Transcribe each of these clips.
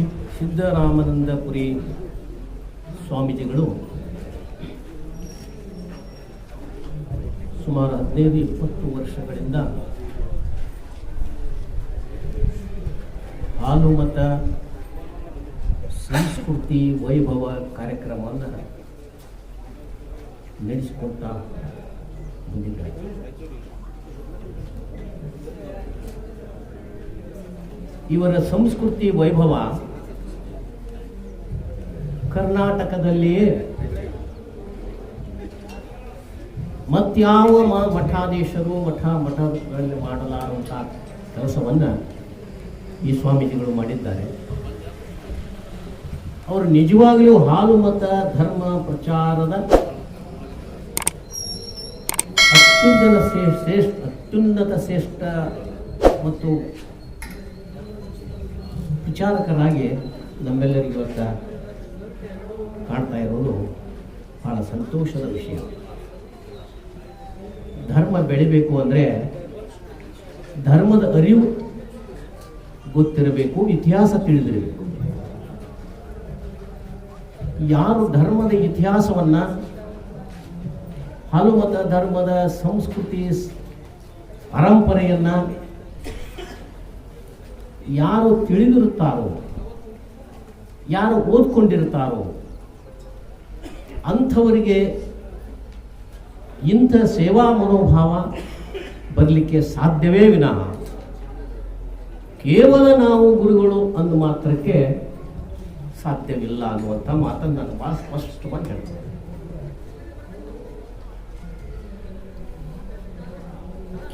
C- ಸಿದ್ದರಾಮನಂದಪುರಿ ಸ್ವಾಮೀಜಿಗಳು ಸುಮಾರು ಹದಿನೈದು, ಇಪ್ಪತ್ತು ವರ್ಷಗಳಿಂದ ಹಾಲುಮತ, ಸಂಸ್ಕೃತಿ, ವೈಭವ ಕಾರ್ಯಕ್ರಮವನ್ನು ನಡೆಸಿಕೊಡ್ತಾ ಬಂದಿದ್ದಾರೆ. ಇವರ ಸಂಸ್ಕೃತಿ, ವೈಭವ ಕರ್ನಾಟಕದಲ್ಲಿಯೇ. ಮತ್ಯಾವ ಮಠಾಧೀಶರು ಮಠ ಮಠಗಳಲ್ಲಿ ಮಾಡಲಾರುವಂತಹ ಕೆಲಸವನ್ನು ಈ ಸ್ವಾಮೀಜಿಗಳು ಮಾಡಿದ್ದಾರೆ. ಅವರು ನಿಜವಾಗಲೂ ಹಾಲು ಮತ ಧರ್ಮ ಪ್ರಚಾರದ ಅತ್ಯುನ್ನತ ಶ್ರೇ- ಶ್ರೇಷ್ಠ ಅತ್ಯುನ್ನತ ಶ್ರೇಷ್ಠ ಮತ್ತು ವಿಚಾರಕರಾಗಿ ನಮ್ಮೆಲ್ಲರಿಗೂ ಇವತ್ತ ಕಾಣ್ತಾ ಇರೋದು ಬಹಳ ಸಂತೋಷದ ವಿಷಯ. ಧರ್ಮ ಬೆಳಿಬೇಕು ಅಂದರೆ ಧರ್ಮದ ಅರಿವು ಗೊತ್ತಿರಬೇಕು, ಇತಿಹಾಸ ತಿಳಿದಿರಬೇಕು. ಯಾರು ಧರ್ಮದ ಇತಿಹಾಸವನ್ನ ಹಲುಮತ ಧರ್ಮದ ಸಂಸ್ಕೃತಿ ಪರಂಪರೆಯನ್ನ ಯಾರು ತಿಳಿದಿರುತ್ತಾರೋ, ಯಾರು ಓದ್ಕೊಂಡಿರುತ್ತಾರೋ ಅಂಥವರಿಗೆ ಇಂಥ ಸೇವಾ ಮನೋಭಾವ ಬರಲಿಕ್ಕೆ ಸಾಧ್ಯವೇ ವಿನಃ. ಕೇವಲ ನಾವು ಗುರುಗಳು ಅಂದ ಮಾತ್ರಕ್ಕೆ ಸಾಧ್ಯವಿಲ್ಲ ಅನ್ನುವಂಥ ಮಾತನ್ನು ನಾನು ಭಾಳ ಸ್ಪಷ್ಟವಾಗಿ ಹೇಳ್ತೇನೆ.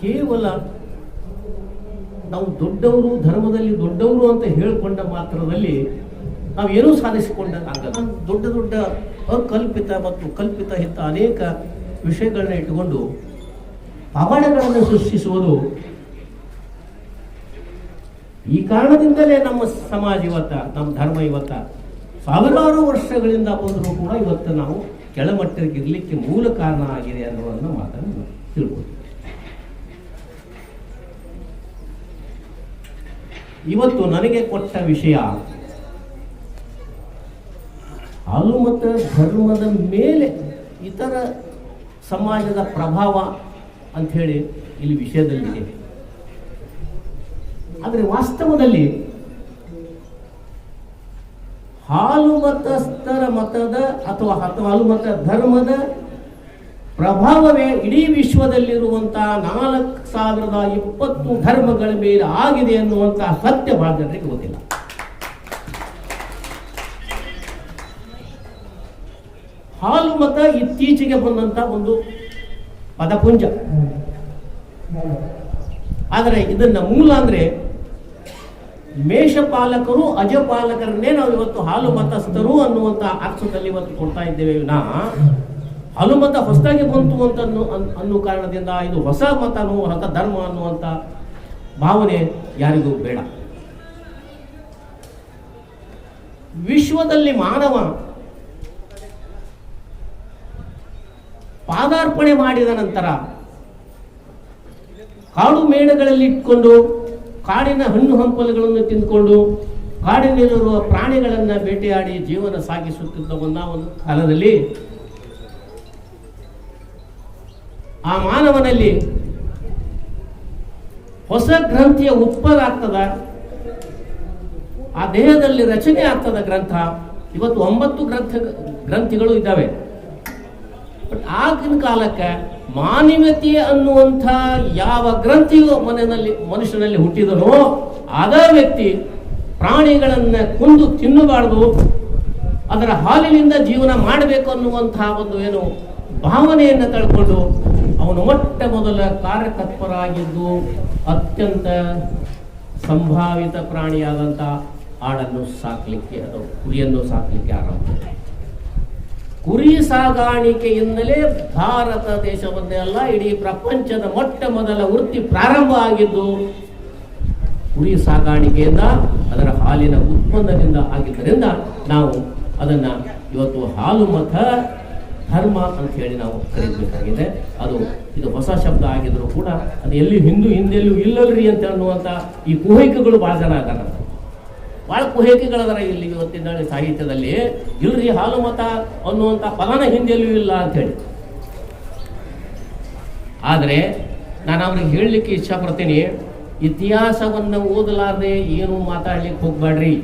ಕೇವಲ ನಾವು ದೊಡ್ಡವರು, ಧರ್ಮದಲ್ಲಿ ದೊಡ್ಡವರು ಅಂತ ಹೇಳಿಕೊಂಡ ಮಾತ್ರದಲ್ಲಿ ನಾವು ನಾವೇನೂ ಸಾಧಿಸಿಕೊಂಡಾಗಲ್ಲ ದೊಡ್ಡ ದೊಡ್ಡ ಅಕಲ್ಪಿತ ಮತ್ತು ಕಲ್ಪಿತ ಇಂಥ ಅನೇಕ ವಿಷಯಗಳನ್ನ ಇಟ್ಟುಕೊಂಡು ಪವಾಡಗಳನ್ನು ಸೃಷ್ಟಿಸುವುದು ಈ ಕಾರಣದಿಂದಲೇ ನಮ್ಮ ಸಮಾಜ ಇವತ್ತ, ನಮ್ಮ ಧರ್ಮ ಇವತ್ತ. ಸಾವಿರಾರು ವರ್ಷಗಳಿಂದ ಬಂದರೂ ಕೂಡ ಇವತ್ತು ನಾವು ಕೆಳಮಟ್ಟಕ್ಕೆ ಇರಲಿಕ್ಕೆ ಮೂಲ ಕಾರಣ ಆಗಿದೆ ಅನ್ನೋದನ್ನು ಮಾತನ್ನು ತಿಳ್ಕೊಳ್ತೀವಿ. ಇವತ್ತು ನನಗೆ ಕೊಟ್ಟ ವಿಷಯ ಹಾಲುಮತ ಧರ್ಮದ ಮೇಲೆ ಇತರ ಸಮಾಜದ ಪ್ರಭಾವ ಅಂಥೇಳಿ ಇಲ್ಲಿ ವಿಷಯದಲ್ಲಿದೆ ಆದರೆ ವಾಸ್ತವದಲ್ಲಿ ಹಾಲು ಮತಸ್ಥರ ಮತದ ಅಥವಾ ಅಥವಾ ಹಾಲು ಮತ ಧರ್ಮದ ಪ್ರಭಾವವೇ ಇಡೀ ವಿಶ್ವದಲ್ಲಿರುವಂತಹ ನಾಲ್ಕು ಸಾವಿರದ ಇಪ್ಪತ್ತು ಧರ್ಮಗಳ ಮೇಲೆ ಆಗಿದೆ ಅನ್ನುವಂತಹ ಸತ್ಯ ಜನರಿಗೆ ಗೊತ್ತಿಲ್ಲ. ಹಾಲು ಮತ ಇತ್ತೀಚೆಗೆ ಬಂದಂತ ಒಂದು ಪದಪುಂಜ. ಆದರೆ ಇದನ್ನ ಮೂಲ ಅಂದ್ರೆ ಮೇಷಪಾಲಕರು ಅಜಪಾಲಕರನ್ನೇ ನಾವು ಇವತ್ತು ಹಾಲು ಮತಸ್ಥರು ಅನ್ನುವಂತ ಅರ್ಥದಲ್ಲಿ ಇವತ್ತು ಕೊಡ್ತಾ ಇದ್ದೇವೆ ನಾ ಹಾಲು ಮತ ಹೊಸದಾಗಿ ಬಂತು ಅಂತ ಅನ್ನೋ ಅನ್- ಅನ್ನೋ ಕಾರಣದಿಂದ ಇದು ಹೊಸ ಮತನು ಹೊಸ ಧರ್ಮ ಅನ್ನುವಂತ ಭಾವನೆ ಯಾರಿಗೂ ಬೇಡ. ವಿಶ್ವದಲ್ಲಿ ಮಾನವ ಪಾದಾರ್ಪಣೆ ಮಾಡಿದ ನಂತರ ಕಾಡು ಮೇಣಗಳಲ್ಲಿ ಇಟ್ಕೊಂಡು ಕಾಡಿನ ಹಣ್ಣು ಹಂಪಲುಗಳನ್ನು ತಿಂದುಕೊಂಡು ಕಾಡಿನಲ್ಲಿರುವ ಪ್ರಾಣಿಗಳನ್ನು ಬೇಟೆಯಾಡಿ ಜೀವನ ಸಾಗಿಸುತ್ತಿದ್ದ ಒಂದ ಒಂದು ಕಾಲದಲ್ಲಿ ಆ ಮಾನವನಲ್ಲಿ ಹೊಸ ಗ್ರಂಥಿಯ ಉತ್ಪಾದ ಆಗ್ತದ, ಆ ದೇಹದಲ್ಲಿ ರಚನೆ ಆಗ್ತದ ಗ್ರಂಥ. ಇವತ್ತು ಒಂಬತ್ತು ಗ್ರಂಥ ಗ್ರಂಥಿಗಳು ಇದ್ದಾವೆ. ಬಟ್ ಆಗಿನ ಕಾಲಕ್ಕೆ ಮಾನವೀಯತೆ ಅನ್ನುವಂಥ ಯಾವ ಗ್ರಂಥಿಯು ಮನೆಯಲ್ಲಿ, ಮನುಷ್ಯನಲ್ಲಿ ಹುಟ್ಟಿದನೋ ಅದ ವ್ಯಕ್ತಿ ಪ್ರಾಣಿಗಳನ್ನ ಕೊಂದು ತಿನ್ನಬಾರದು, ಅದರ ಹಾಲಿನಿಂದ ಜೀವನ ಮಾಡಬೇಕು ಅನ್ನುವಂತಹ ಒಂದು ಏನು ಭಾವನೆಯನ್ನು ತಳ್ಕೊಂಡು ಅವನು ಮೊಟ್ಟ ಮೊದಲ ಕಾರ್ಯತತ್ಪರಾಗಿದ್ದು ಅತ್ಯಂತ ಸಂಭಾವಿತ ಪ್ರಾಣಿಯಾದಂಥ ಆಡನ್ನು ಸಾಕಲಿಕ್ಕೆ, ಅದು ಕುರಿಯನ್ನು ಸಾಕಲಿಕ್ಕೆ ಆರಂಭ. ಕುರಿ ಸಾಗಾಣಿಕೆಯಿಂದಲೇ ಭಾರತ ದೇಶವನ್ನೇ ಅಲ್ಲ, ಇಡೀ ಪ್ರಪಂಚದ ಮೊಟ್ಟ ಮೊದಲ ವೃತ್ತಿ ಪ್ರಾರಂಭ ಆಗಿದ್ದು ಕುರಿ ಸಾಗಾಣಿಕೆಯಿಂದ ಅದರ ಹಾಲಿನ ಉತ್ಪನ್ನದಿಂದ ಆಗಿದ್ದರಿಂದ ನಾವು ಅದನ್ನ ಇವತ್ತು ಹಾಲು ಮತ ಧರ್ಮ ಅಂತ ಹೇಳಿ ನಾವು ಕರೀಬೇಕಾಗಿದೆ ಅದು ಇದು ಹೊಸ ಶಬ್ದ ಆಗಿದ್ರು ಕೂಡ ಅದು ಎಲ್ಲಿ ಹಿಂದೂ ಹಿಂದೆಲ್ಲೂ ಇಲ್ಲಲ್ರಿ ಅಂತ ಅನ್ನುವಂಥ ಈ ಕುಹೈಕಗಳು ಭಾಳ ಜನ ಅದಾರ ಭಾಳ ಕುಹೇಕಿಗಳದಾರ ಇಲ್ಲಿ ಇವತ್ತಿನ ಸಾಹಿತ್ಯದಲ್ಲಿ? ಇಲ್ರಿ ಹಾಲು ಮತ ಅನ್ನುವಂಥ ಫಲನ ಹಿಂದೆಯಲ್ಲೂ ಇಲ್ಲ ಅಂತೇಳಿ ಆದರೆ ನಾನು ಅವ್ರಿಗೆ ಹೇಳಲಿಕ್ಕೆ ಇಚ್ಛಪಡ್ತೀನಿ, ಇತಿಹಾಸವನ್ನು ಓದಲಾರದೆ ಏನು ಮಾತಾಡ್ಲಿಕ್ಕೆ ಹೋಗ್ಬೇಡ್ರಿ.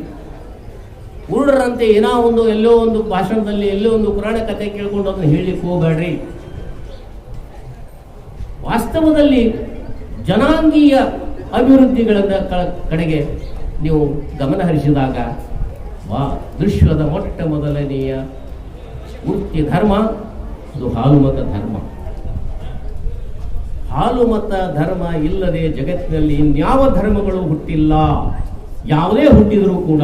ಉರುಡರಂತೆ ಏನೋ ಒಂದು, ಎಲ್ಲೋ ಒಂದು ಭಾಷಣದಲ್ಲಿ, ಎಲ್ಲೋ ಒಂದು ಪುರಾಣ ಕಥೆ ಕೇಳ್ಕೊಂಡು ಅದನ್ನು ಹೇಳಲಿಕ್ಕೆ ಹೋಗ್ಬೇಡ್ರಿ. ವಾಸ್ತವದಲ್ಲಿ ಜನಾಂಗೀಯ ಅಭಿವೃದ್ಧಿಗಳನ್ನ ಕಡೆಗೆ ನೀವು ಗಮನ ಹರಿಸಿದಾಗ, ವಾ, ವಿಶ್ವದ ಮೊಟ್ಟ ಮೊದಲನೆಯ ವೃತ್ತಿ ಧರ್ಮ ಅದು ಹಾಲುಮತ ಧರ್ಮ. ಹಾಲುಮತ ಧರ್ಮ ಇಲ್ಲದೆ ಜಗತ್ತಿನಲ್ಲಿ ಇನ್ಯಾವ ಧರ್ಮಗಳು ಹುಟ್ಟಿಲ್ಲ, ಯಾವುದೇ ಹುಟ್ಟಿದರೂ ಕೂಡ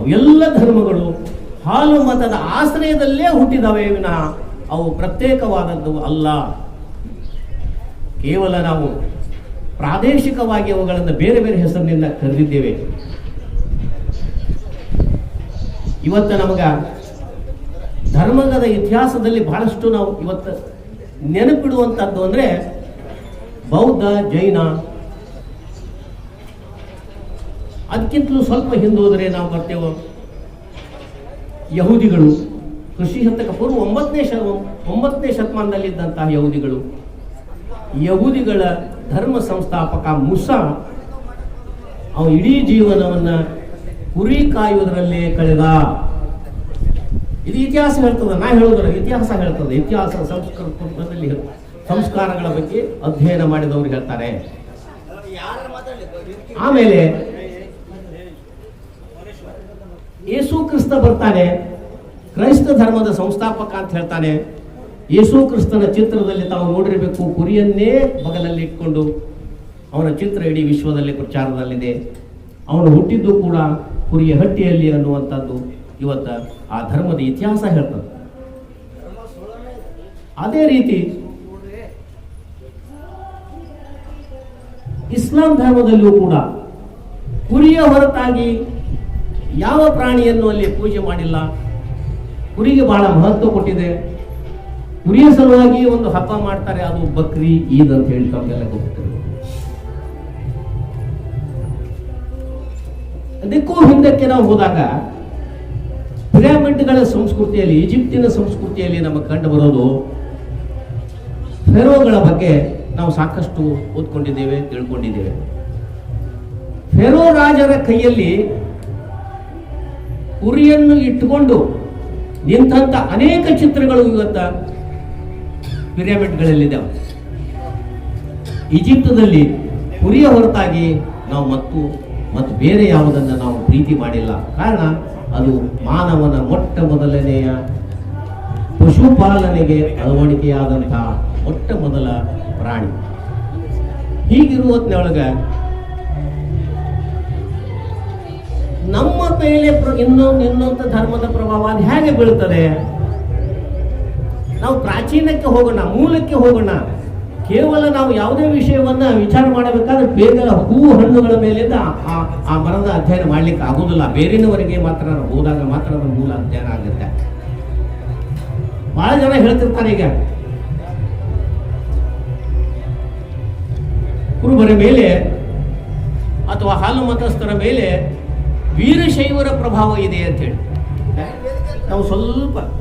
ಅವೆಲ್ಲ ಧರ್ಮಗಳು ಹಾಲು ಮತದ ಆಶ್ರಯದಲ್ಲೇ ಹುಟ್ಟಿದವೆ ವಿನಃ ಅವು ಪ್ರತ್ಯೇಕವಾದದ್ದು ಅಲ್ಲ. ಕೇವಲ ನಾವು ಪ್ರಾದೇಶಿಕವಾಗಿ ಅವುಗಳನ್ನು ಬೇರೆ ಬೇರೆ ಹೆಸರಿನಿಂದ ಕರೆದಿದ್ದೇವೆ. ಇವತ್ತು ನಮಗ ಧರ್ಮದ ಇತಿಹಾಸದಲ್ಲಿ ಬಹಳಷ್ಟು ನಾವು ಇವತ್ತು ನೆನಪಿಡುವಂಥದ್ದು ಅಂದರೆ ಬೌದ್ಧ, ಜೈನ. ಅದಕ್ಕಿಂತಲೂ ಸ್ವಲ್ಪ ಹಿಂದೆ ಹೋದರೆ ನಾವು ಬರ್ತೇವೆ ಯಹೂದಿಗಳು. ಕೃಷಿ ಹಂತಕ ಪೂರ್ವ ಒಂಬತ್ತನೇ ಶ ಒಂಬತ್ತನೇ ಶತಮಾನದಲ್ಲಿದ್ದಂತಹ ಯಹೂದಿಗಳು. ಯಹೂದಿಗಳ ಧರ್ಮ ಸಂಸ್ಥಾಪಕ ಮುಸ ಅವ ಇಡೀ ಜೀವನವನ್ನ ಕುರಿ ಕಾಯುವುದರಲ್ಲೇ ಕಳೆದ. ಇದು ಇತಿಹಾಸ ಹೇಳ್ತದೆ, ನಾ ಹೇಳೋದ್ರ ಇತಿಹಾಸ ಹೇಳ್ತದೆ. ಇತಿಹಾಸ ಸಂಸ್ಕೃತದಲ್ಲಿ ಸಂಸ್ಕಾರಗಳ ಬಗ್ಗೆ ಅಧ್ಯಯನ ಮಾಡಿದವರು ಹೇಳ್ತಾರೆ. ಆಮೇಲೆ ಯೇಸು ಕ್ರಿಸ್ತ ಬರ್ತಾನೆ, ಕ್ರೈಸ್ತ ಧರ್ಮದ ಸಂಸ್ಥಾಪಕ ಅಂತ ಹೇಳ್ತಾನೆ. ಯೇಸು ಕ್ರಿಸ್ತನ ಚಿತ್ರದಲ್ಲಿ ತಾವು ನೋಡಿರಬೇಕು, ಕುರಿಯನ್ನೇ ಬಗಲಲ್ಲಿ ಇಟ್ಕೊಂಡು ಅವನ ಚಿತ್ರ ಇಡೀ ವಿಶ್ವದಲ್ಲಿ ಪ್ರಚಾರದಲ್ಲಿದೆ. ಅವನು ಹುಟ್ಟಿದ್ದು ಕೂಡ ಕುರಿಯ ಹಟ್ಟಿಯಲ್ಲಿ ಅನ್ನುವಂಥದ್ದು ಇವತ್ತ ಆ ಧರ್ಮದ ಇತಿಹಾಸ ಹೇಳ್ತದೆ. ಅದೇ ರೀತಿ ಇಸ್ಲಾಂ ಧರ್ಮದಲ್ಲೂ ಕೂಡ ಕುರಿಯ ಹೊರತಾಗಿ ಯಾವ ಪ್ರಾಣಿಯನ್ನು ಅಲ್ಲಿ ಪೂಜೆ ಮಾಡಿಲ್ಲ, ಕುರಿಗೆ ಬಹಳ ಮಹತ್ವ ಕೊಟ್ಟಿದೆ. ಕುರಿಯ ಸಲುವಾಗಿ ಒಂದು ಹಬ್ಬ ಮಾಡ್ತಾರೆ, ಅದು ಬಕ್ರಿ, ಈದ್ ಅಂತ ಹೇಳಿ ತಮಗೆಲ್ಲ ಗೊತ್ತಿದೆ ಅದಕ್ಕೂ ಹಿಂದಕ್ಕೆ ನಾವು ಹೋದಾಗ, ಪಿರಾಮಿಡ್ಗಳ ಸಂಸ್ಕೃತಿಯಲ್ಲಿ, ಈಜಿಪ್ಟಿನ ಸಂಸ್ಕೃತಿಯಲ್ಲಿ ನಮಗೆ ಕಂಡು ಬರೋದು, ಫೆರೋಗಳ ಬಗ್ಗೆ ನಾವು ಸಾಕಷ್ಟು ಓದ್ಕೊಂಡಿದ್ದೇವೆ, ತಿಳ್ಕೊಂಡಿದ್ದೇವೆ. ಫೆರೋ ರಾಜರ ಕೈಯಲ್ಲಿ ಕುರಿಯನ್ನು ಇಟ್ಟುಕೊಂಡು ನಿಂತಹ ಅನೇಕ ಚಿತ್ರಗಳು ಇವತ್ತ ಪಿರಾಮಿಡ್ಗಳಲ್ಲಿದ್ದಾವೆ. ಈಜಿಪ್ತದಲ್ಲಿ ಕುರಿಯ ಹೊರತಾಗಿ ನಾವು ಮತ್ತು ಮತ್ತು ಬೇರೆ ಯಾವುದನ್ನು ನಾವು ಪ್ರೀತಿ ಮಾಡಿಲ್ಲ. ಕಾರಣ ಅದು ಮಾನವನ ಮೊಟ್ಟ ಮೊದಲನೆಯ ಪಶುಪಾಲನೆಗೆ ಅಳವಡಿಕೆಯಾದಂತಹ ಮೊಟ್ಟ ಮೊದಲ ಪ್ರಾಣಿ. ಹೀಗಿರುವತ್ನೊಳಗ ನಮ್ಮ ಮೇಲೆ ಇನ್ನೊಂದು ಇನ್ನೊಂದು ಧರ್ಮದ ಪ್ರಭಾವ ಅದು ಹೇಗೆ ಬೀಳ್ತದೆ? ನಾವು ಪ್ರಾಚೀನಕ್ಕೆ ಹೋಗೋಣ, ಮೂಲಕ್ಕೆ ಹೋಗೋಣ. ಕೇವಲ ನಾವು ಯಾವುದೇ ವಿಷಯವನ್ನ ವಿಚಾರ ಮಾಡಬೇಕಾದ್ರೆ ಬೇಗ ಹೂ ಹಣ್ಣುಗಳ ಮೇಲಿಂದ ಆ- ಮರದ ಅಧ್ಯಯನ ಮಾಡ್ಲಿಕ್ಕೆ ಆಗೋದಿಲ್ಲ. ಬೇರಿನವರಿಗೆ ಮಾತ್ರ ಹೋದಾಗ ಮಾತ್ರ ಮೂಲ ಅಧ್ಯಯನ ಆಗುತ್ತೆ. ಬಹಳ ಜನ ಹೇಳ್ತಿರ್ತಾರೆ ಈಗ. ಕುರುಬರ ಮೇಲೆ ಅಥವಾ ಹಾಲು ಮತಸ್ಥರ ಮೇಲೆ ವೀರಶೈವರ ಪ್ರಭಾವ ಇದೆ ಅಂತ ಹೇಳಿ. ನಾವು ಸ್ವಲ್ಪ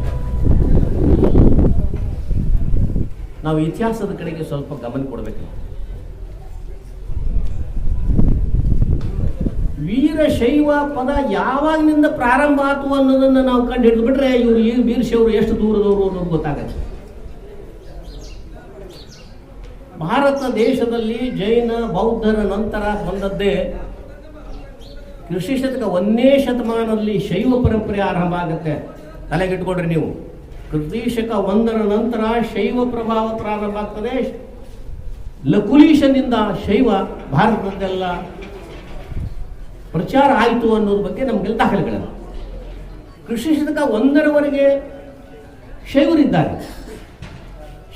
ನಾವು ಇತಿಹಾಸದ ಕಡೆಗೆ ಸ್ವಲ್ಪ ಗಮನ ಕೊಡಬೇಕು. ವೀರಶೈವ ಪದ ಯಾವಾಗಿನಿಂದ ಪ್ರಾರಂಭ ಆತು ಅನ್ನೋದನ್ನ ನಾವು ಕಂಡು ಹಿಡಿದು ಬಿಟ್ರೆ ಇವರು ಈ ವೀರಶೈವರು ಎಷ್ಟು ದೂರದವರು ಅನ್ನೋದು ಗೊತ್ತಾಗತ್ತೆ. ಭಾರತ ದೇಶದಲ್ಲಿ ಜೈನ ಬೌದ್ಧರ ನಂತರ ಬಂದದ್ದೇ ಕೃಷಿ ಶತಕ ಒಂದನೇ ಶತಮಾನದಲ್ಲಿ ಶೈವ ಪರಂಪರೆ ಆರಂಭ ಆಗುತ್ತೆ. ತಲೆಗಿಟ್ಕೊಡ್ರಿ ನೀವು. ಕೃಷಿ ಶಕ ಒಂದರ ನಂತರ ಶೈವ ಪ್ರಭಾವ ಪ್ರಾರಂಭ ಆಗ್ತದೆ ಲಕುಲೀಶನಿಂದ ಶೈವ ಭಾರತದಲ್ಲೆಲ್ಲ ಪ್ರಚಾರ ಆಯಿತು ಅನ್ನೋದ್ರ ಬಗ್ಗೆ ನಮಗೆಲ್ಲ ದಾಖಲೆಗಳಲ್ಲ ಕೃಷಿ ಶತಕ ಒಂದರವರೆಗೆ ಶೈವರಿದ್ದಾರೆ.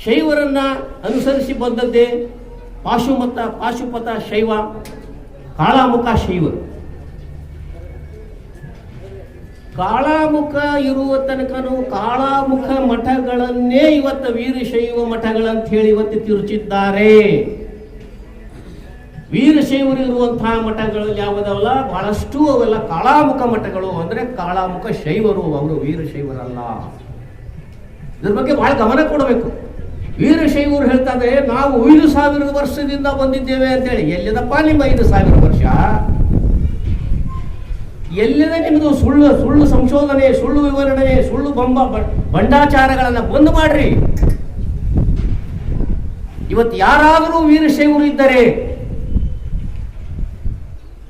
ಶೈವರನ್ನ ಅನುಸರಿಸಿ ಬಂದದ್ದೇ ಪಾಶುಮತ, ಪಾಶುಪತ ಶೈವ, ಕಾಳಾಮುಖ ಶೈವರು. ಕಾಳಾಮುಖ ಇರುವ ತನಕನೂ ಕಾಳಾಮುಖ ಮಠಗಳನ್ನೇ ಇವತ್ತು ವೀರಶೈವ ಮಠಗಳಂತ ಹೇಳಿ ಇವತ್ತು ತಿರುಚಿದ್ದಾರೆ. ವೀರಶೈವ ವೀರಶೈವರು ಇರುವಂತಹ ಮಠಗಳು ಯಾವುದವಲ್ಲ ಬಹಳಷ್ಟು ಅವೆಲ್ಲ ಕಾಳಾಮುಖ ಮಠಗಳು. ಅಂದ್ರೆ ಕಾಳಾಮುಖ ಶೈವರು, ಅವರು ವೀರಶೈವರಲ್ಲ ಇದ್ರ ಬಗ್ಗೆ ಬಹಳ ಗಮನ ಕೊಡಬೇಕು. ವೀರಶೈವರು ಹೇಳ್ತಾರೆ, ನಾವು ಐದು ಸಾವಿರ ವರ್ಷದಿಂದ ಬಂದಿದ್ದೇವೆ ಅಂತೇಳಿ ಎಲ್ಲಿದಪ್ಪ ನಿಮ್ಮ ಐದು ಸಾವಿರ ವರ್ಷ? ಎಲ್ಲಿದೆ ನಿಮ್ಮದು ಸುಳ್ಳು ಸುಳ್ಳು ಸಂಶೋಧನೆ, ಸುಳ್ಳು ವಿವರಣೆ, ಸುಳ್ಳು ಬಂಬ ಬಂಡಾಚಾರಗಳನ್ನು ಬಂದ್ ಮಾಡ್ರಿ. ಇವತ್ತು ಯಾರಾದರೂ ವೀರಶೈವರು ಇದ್ದರೆ,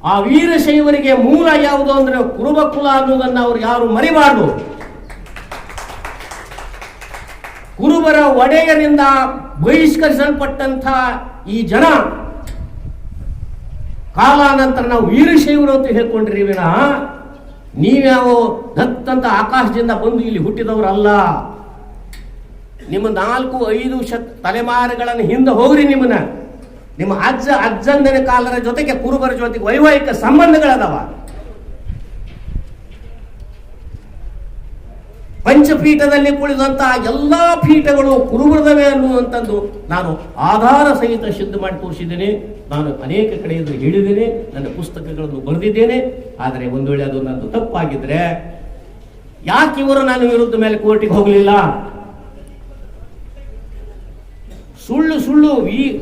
ಆ ವೀರಶೈವರಿಗೆ ಮೂಲ ಯಾವುದು ಅಂದ್ರೆ ಕುರುಬ ಕುಲ ಅನ್ನೋದನ್ನ ಅವ್ರು ಯಾರು ಮರಿಬಾರ್ದು. ಕುರುಬರ ಒಡೆಯರಿಂದ ಬಹಿಷ್ಕರಿಸಲ್ಪಟ್ಟಂಥ ಈ ಜನ ಕಾಲಾನಂತರ ನಾವು ವೀರಶೈವರು ಅಂತ ಹೇಳ್ಕೊಂಡ್ರಿ ವಿನಃ ನೀವ್ಯಾವ ದತ್ತಂತ ಆಕಾಶದಿಂದ ಬಂದು ಇಲ್ಲಿ ಹುಟ್ಟಿದವರಲ್ಲ. ನಿಮ್ಮ ನಾಲ್ಕು ಐದು ಶತ್ ತಲೆಮಾರುಗಳನ್ನು ಹಿಂದೆ ಹೋಗ್ರಿ ನಿಮ್ಮನ್ನ. ನಿಮ್ಮ ಅಜ್ಜ ಅಜ್ಜಂದನ ಕಾಲರ ಜೊತೆಗೆ ಕುರುಬರ ಜೊತೆಗೆ ವೈವಾಹಿಕ ಸಂಬಂಧಗಳದಾವ. ಪಂಚಪೀಠದಲ್ಲಿ ಕುಳಿದಂತಹ ಎಲ್ಲಾ ಪೀಠಗಳು ಕುರುಬೃದವೇ ಅನ್ನುವಂಥದ್ದು ನಾನು ಆಧಾರ ಸಹಿತ ಸಿದ್ಧ ಮಾಡಿ ತೋರಿಸಿದ್ದೇನೆ. ನಾನು ಅನೇಕ ಕಡೆಯಿಂದ ಹೇಳಿದ್ದೇನೆ, ನನ್ನ ಪುಸ್ತಕಗಳನ್ನು ಬರೆದಿದ್ದೇನೆ. ಆದರೆ ಒಂದು ವೇಳೆ ಅದು ನನ್ನದು ತಪ್ಪಾಗಿದ್ರೆ ಯಾಕೆ ಇವರು ನಾನು ವಿರುದ್ಧ ಮೇಲೆ ಕೋರ್ಟಿಗೆ ಹೋಗಲಿಲ್ಲ? ಸುಳ್ಳು ಸುಳ್ಳು. ಈ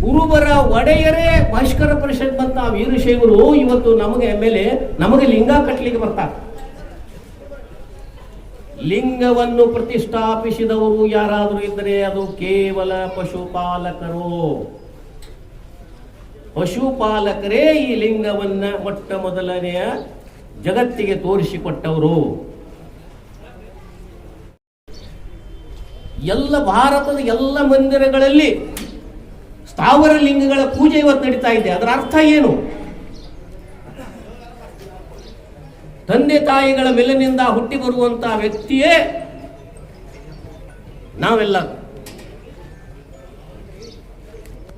ಕುರುಬರ ಒಡೆಯರೇ ಭಾಷ್ಕರ ಪರಿಷತ್ ಬಂತ ವೀರಶೈವರು ಇವತ್ತು ನಮಗೆ ಮೇಲೆ ನಮಗೆ ಲಿಂಗ ಕಟ್ಟಲಿಕ್ಕೆ ಬರ್ತಾರೆ. ಲಿಂಗವನ್ನು ಪ್ರತಿಷ್ಠಾಪಿಸಿದವರು ಯಾರಾದರೂ ಇದ್ದರೆ ಅದು ಕೇವಲ ಪಶುಪಾಲಕರು. ಪಶುಪಾಲಕರೇ ಈ ಲಿಂಗವನ್ನ ಮೊಟ್ಟ ಮೊದಲನೆಯ ಜಗತ್ತಿಗೆ ತೋರಿಸಿಕೊಟ್ಟವರು. ಎಲ್ಲ ಭಾರತದ ಎಲ್ಲ ಮಂದಿರಗಳಲ್ಲಿ ಸ್ಥಾವರ ಲಿಂಗಗಳ ಪೂಜೆ ಇವತ್ತು ನಡೀತಾ ಇದೆ. ಅದರ ಅರ್ಥ ಏನು? ತಂದೆ ತಾಯಿಗಳ ಮೇಲಿನಿಂದ ಹುಟ್ಟಿ ಬರುವಂತಹ ವ್ಯಕ್ತಿಯೇ ನಾವೆಲ್ಲ.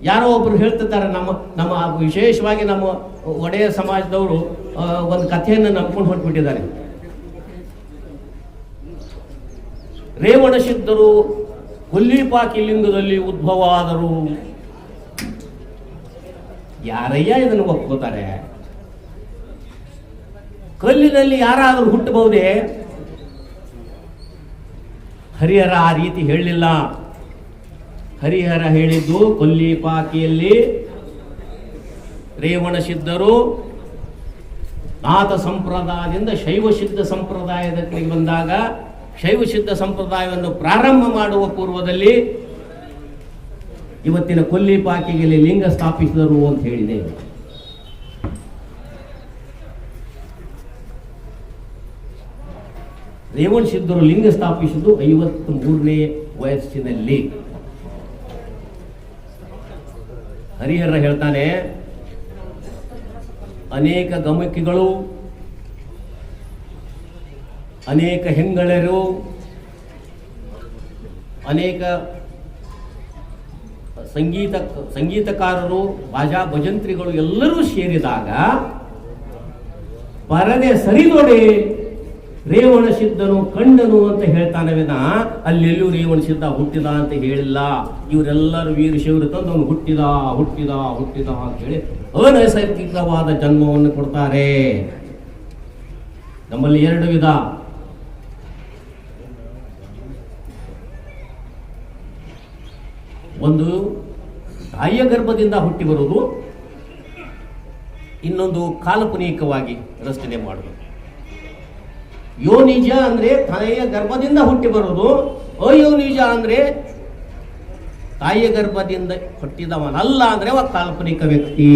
ಯಾರೋ ಒಬ್ರು ಹೇಳ್ತಿದ್ದಾರೆ ನಮ್ಮ ನಮ್ಮ ವಿಶೇಷವಾಗಿ ನಮ್ಮ ಒಡೆಯ ಸಮಾಜದವರು ಒಂದು ಕಥೆಯನ್ನು ನಂಬ್ಕೊಂಡು ಹೊಟ್ಬಿಟ್ಟಿದ್ದಾರೆ ರೇವಣ ಸಿದ್ಧರು ಲಿಂಗದಲ್ಲಿ ಉದ್ಭವ ಆದರು ಯಾರಯ್ಯ ಇದನ್ನು ಒಪ್ಕೋತಾರೆ? ಕಲ್ಲಿನಲ್ಲಿ ಯಾರಾದರೂ ಹುಟ್ಟಬಹುದೇ? ಹರಿಹರ ಆ ರೀತಿ ಹೇಳಲಿಲ್ಲ. ಹರಿಹರ ಹೇಳಿದ್ದು ಕೊಲ್ಲಿಪಾಕಿಯಲ್ಲಿ ರೇವಣ ಸಿದ್ಧರು, ನಾಥ ಸಂಪ್ರದಾಯದಿಂದ ಶೈವ ಸಿದ್ಧ ಸಂಪ್ರದಾಯದ ಬಂದಾಗ ಶೈವ ಸಿದ್ಧ ಸಂಪ್ರದಾಯವನ್ನು ಪ್ರಾರಂಭ ಮಾಡುವ ಪೂರ್ವದಲ್ಲಿ ಇವತ್ತಿನ ಕೊಲ್ಲಿಪಾಕಿಗೆಲಿ ಲಿಂಗ ಸ್ಥಾಪಿಸಿದರು ಅಂತ ಹೇಳಿದೆ. ರೇವಣ ಸಿದ್ಧರು ಲಿಂಗ ಸ್ಥಾಪಿಸಿದ್ದು ಐವತ್ತ್ ಮೂರನೇ ವಯಸ್ಸಿನಲ್ಲಿ. ಹರಿಹರ ಹೇಳ್ತಾನೆ, ಅನೇಕ ಗಮಕಿಗಳು, ಅನೇಕ ಹೆಂಗಳರು, ಅನೇಕ ಸಂಗೀತ, ಸಂಗೀತಕಾರರು, ಬಾಜಾ ಭಜಂತ್ರಿಗಳು ಎಲ್ಲರೂ ಸೇರಿದಾಗ ಪರದೆ ಸರಿದೊಡೆ ರೇವಣ ಸಿದ್ಧನು ಕಂಡನು ಅಂತ ಹೇಳ್ತಾನೆ ವಿನ. ಅಲ್ಲೆಲ್ಲೂ ರೇವಣ ಸಿದ್ಧ ಹುಟ್ಟಿದ ಅಂತ ಹೇಳಿಲ್ಲ. ಇವರೆಲ್ಲರೂ ವೀರಶೈವರು ತಂದು ಅವನು ಹುಟ್ಟಿದ ಹುಟ್ಟಿದ ಹುಟ್ಟಿದ ಅಂತ ಹೇಳಿ ಅನೈಸರ್ಗಿಕವಾದ ಜನ್ಮವನ್ನು ಕೊಡ್ತಾರೆ. ನಮ್ಮಲ್ಲಿ ಎರಡು ವಿಧ. ಒಂದು ತಾಯಿಯ ಗರ್ಭದಿಂದ ಹುಟ್ಟಿ ಬರುವುದು, ಇನ್ನೊಂದು ಕಾಲ್ಪನಿಕವಾಗಿ ರಚನೆ ಮಾಡುವುದು. ಯೋನಿಜ ಅಂದ್ರೆ ತಾಯಿಯ ಗರ್ಭದಿಂದ ಹುಟ್ಟಿ ಬರುವುದು ಅಯೋನಿಜ ಅಂದ್ರೆ ತಾಯಿಯ ಗರ್ಭದಿಂದ ಹುಟ್ಟಿದವನಲ್ಲ ಅಂದ್ರೆ ಅವ ಕಾಲ್ಪನಿಕ ವ್ಯಕ್ತಿ.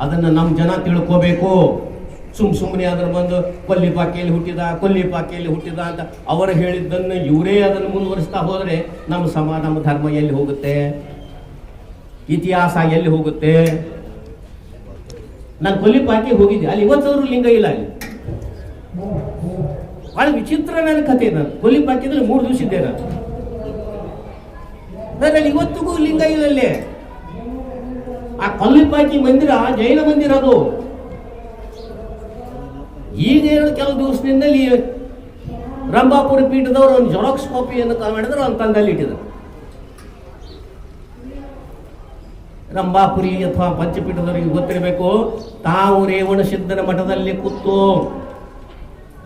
ಅದನ್ನ ನಮ್ಮ ಜನ ತಿಳ್ಕೋಬೇಕು. ಸುಮ್ ಸುಮ್ಮನೆ ಅದ್ರ ಬಂದು ಕೊಲ್ಲಿಪಾಕಿಯಲ್ಲಿ ಹುಟ್ಟಿದ ಕೊಲ್ಲಿಪಾಕಿಯಲ್ಲಿ ಹುಟ್ಟಿದ ಅಂತ ಅವರು ಹೇಳಿದ್ದನ್ನು ಇವರೇ ಅದನ್ನು ಮುಂದುವರಿಸ್ತಾ ಹೋದ್ರೆ ನಮ್ಮ ಸಮ, ನಮ್ಮ ಧರ್ಮ ಎಲ್ಲಿ ಹೋಗುತ್ತೆ? ಇತಿಹಾಸ ಎಲ್ಲಿ ಹೋಗುತ್ತೆ? ನಾನು ಕೊಲ್ಲಿಪಾಕಿ ಹೋಗಿದ್ದೆ. ಅಲ್ಲಿ ಇವತ್ತವರು ಲಿಂಗ ಇಲ್ಲ ಅಲ್ಲಿ. ಬಹಳ ವಿಚಿತ್ರ ನನ್ನ ಕಥೆ ನಾನು ಕೊಲ್ಲಿಪಾಕಿದ್ರೆ ಮೂರು ದಿವಸ ಇದ್ದೆ ನಾನು. ನಾನು ಅಲ್ಲಿ ಇವತ್ತಿಗೂ ಲಿಂಗ ಇಲ್ಲ ಅಲ್ಲಿ. ಆ ಕೊಲ್ಲಿಪಾಕಿ ಮಂದಿರ ಜೈನ ಮಂದಿರ ಅದು. ಈಗ ಏನು ಕೆಲವು ದಿವಸದಿಂದ ಇಲ್ಲಿ ರಂಭಾಪುರ ಪೀಠದವರು ಒಂದು ಜೆರಾಕ್ಸ್ ಕಾಪಿಯನ್ನು ಮಾಡಿದ್ರು ಅವ್ನು ತಂದಲ್ಲಿ ಇಟ್ಟಿದ್ರು ರಂಭಾಪುರಿ ಅಥವಾ ಪಂಚಪೀಠದವರಿಗೆ ಗೊತ್ತಿರಬೇಕು. ತಾವು ರೇವಣ ಸಿದ್ಧನ ಮಠದಲ್ಲಿ ಕೂತು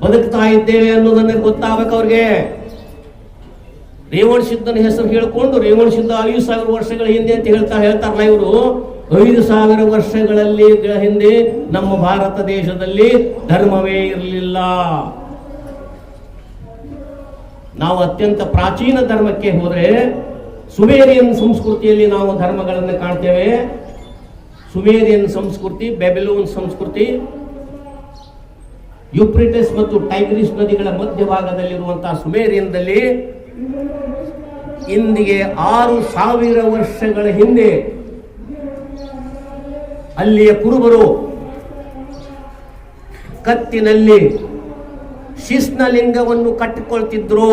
ಬದುಕ್ತಾ ಇದ್ದೇವೆ ಅನ್ನೋದನ್ನ ಗೊತ್ತಾಗಬೇಕು ಅವ್ರಿಗೆ. ರೇವಣ ಸಿದ್ಧನ ಹೆಸರು ಹೇಳಿಕೊಂಡು ರೇವಣ ಸಿದ್ಧ ಐದು ಸಾವಿರ ವರ್ಷಗಳ ಹಿಂದೆ ಅಂತ ಹೇಳ್ತಾ ಹೇಳ್ತಾರಲ್ಲ ಇವರು. ಐದು ಸಾವಿರ ವರ್ಷಗಳಲ್ಲಿ ಹಿಂದೆ ನಮ್ಮ ಭಾರತ ದೇಶದಲ್ಲಿ ಧರ್ಮವೇ ಇರಲಿಲ್ಲ. ನಾವು ಅತ್ಯಂತ ಪ್ರಾಚೀನ ಧರ್ಮಕ್ಕೆ ಹೋದರೆ ಸುಮೇರಿಯನ್ ಸಂಸ್ಕೃತಿಯಲ್ಲಿ ನಾವು ಧರ್ಮಗಳನ್ನು ಕಾಣ್ತೇವೆ. ಸುಮೇರಿಯನ್ ಸಂಸ್ಕೃತಿ, ಬೆಬೆಲೂನ್ ಸಂಸ್ಕೃತಿ, ಯುಪ್ರಿಟಸ್ ಮತ್ತು ಟೈಗ್ರಿಸ್ ನದಿಗಳ ಮಧ್ಯಭಾಗದಲ್ಲಿರುವಂತಹ ಸುಮೇರಿಯನ್ದಲ್ಲಿ ಇಂದಿಗೆ ಆರು ಸಾವಿರ ವರ್ಷಗಳ ಹಿಂದೆ ಅಲ್ಲಿಯ ಕುರುಬರು ಕತ್ತಿನಲ್ಲಿ ಶಿಸ್ನ ಲಿಂಗವನ್ನು ಕಟ್ಟಿಕೊಳ್ತಿದ್ರು.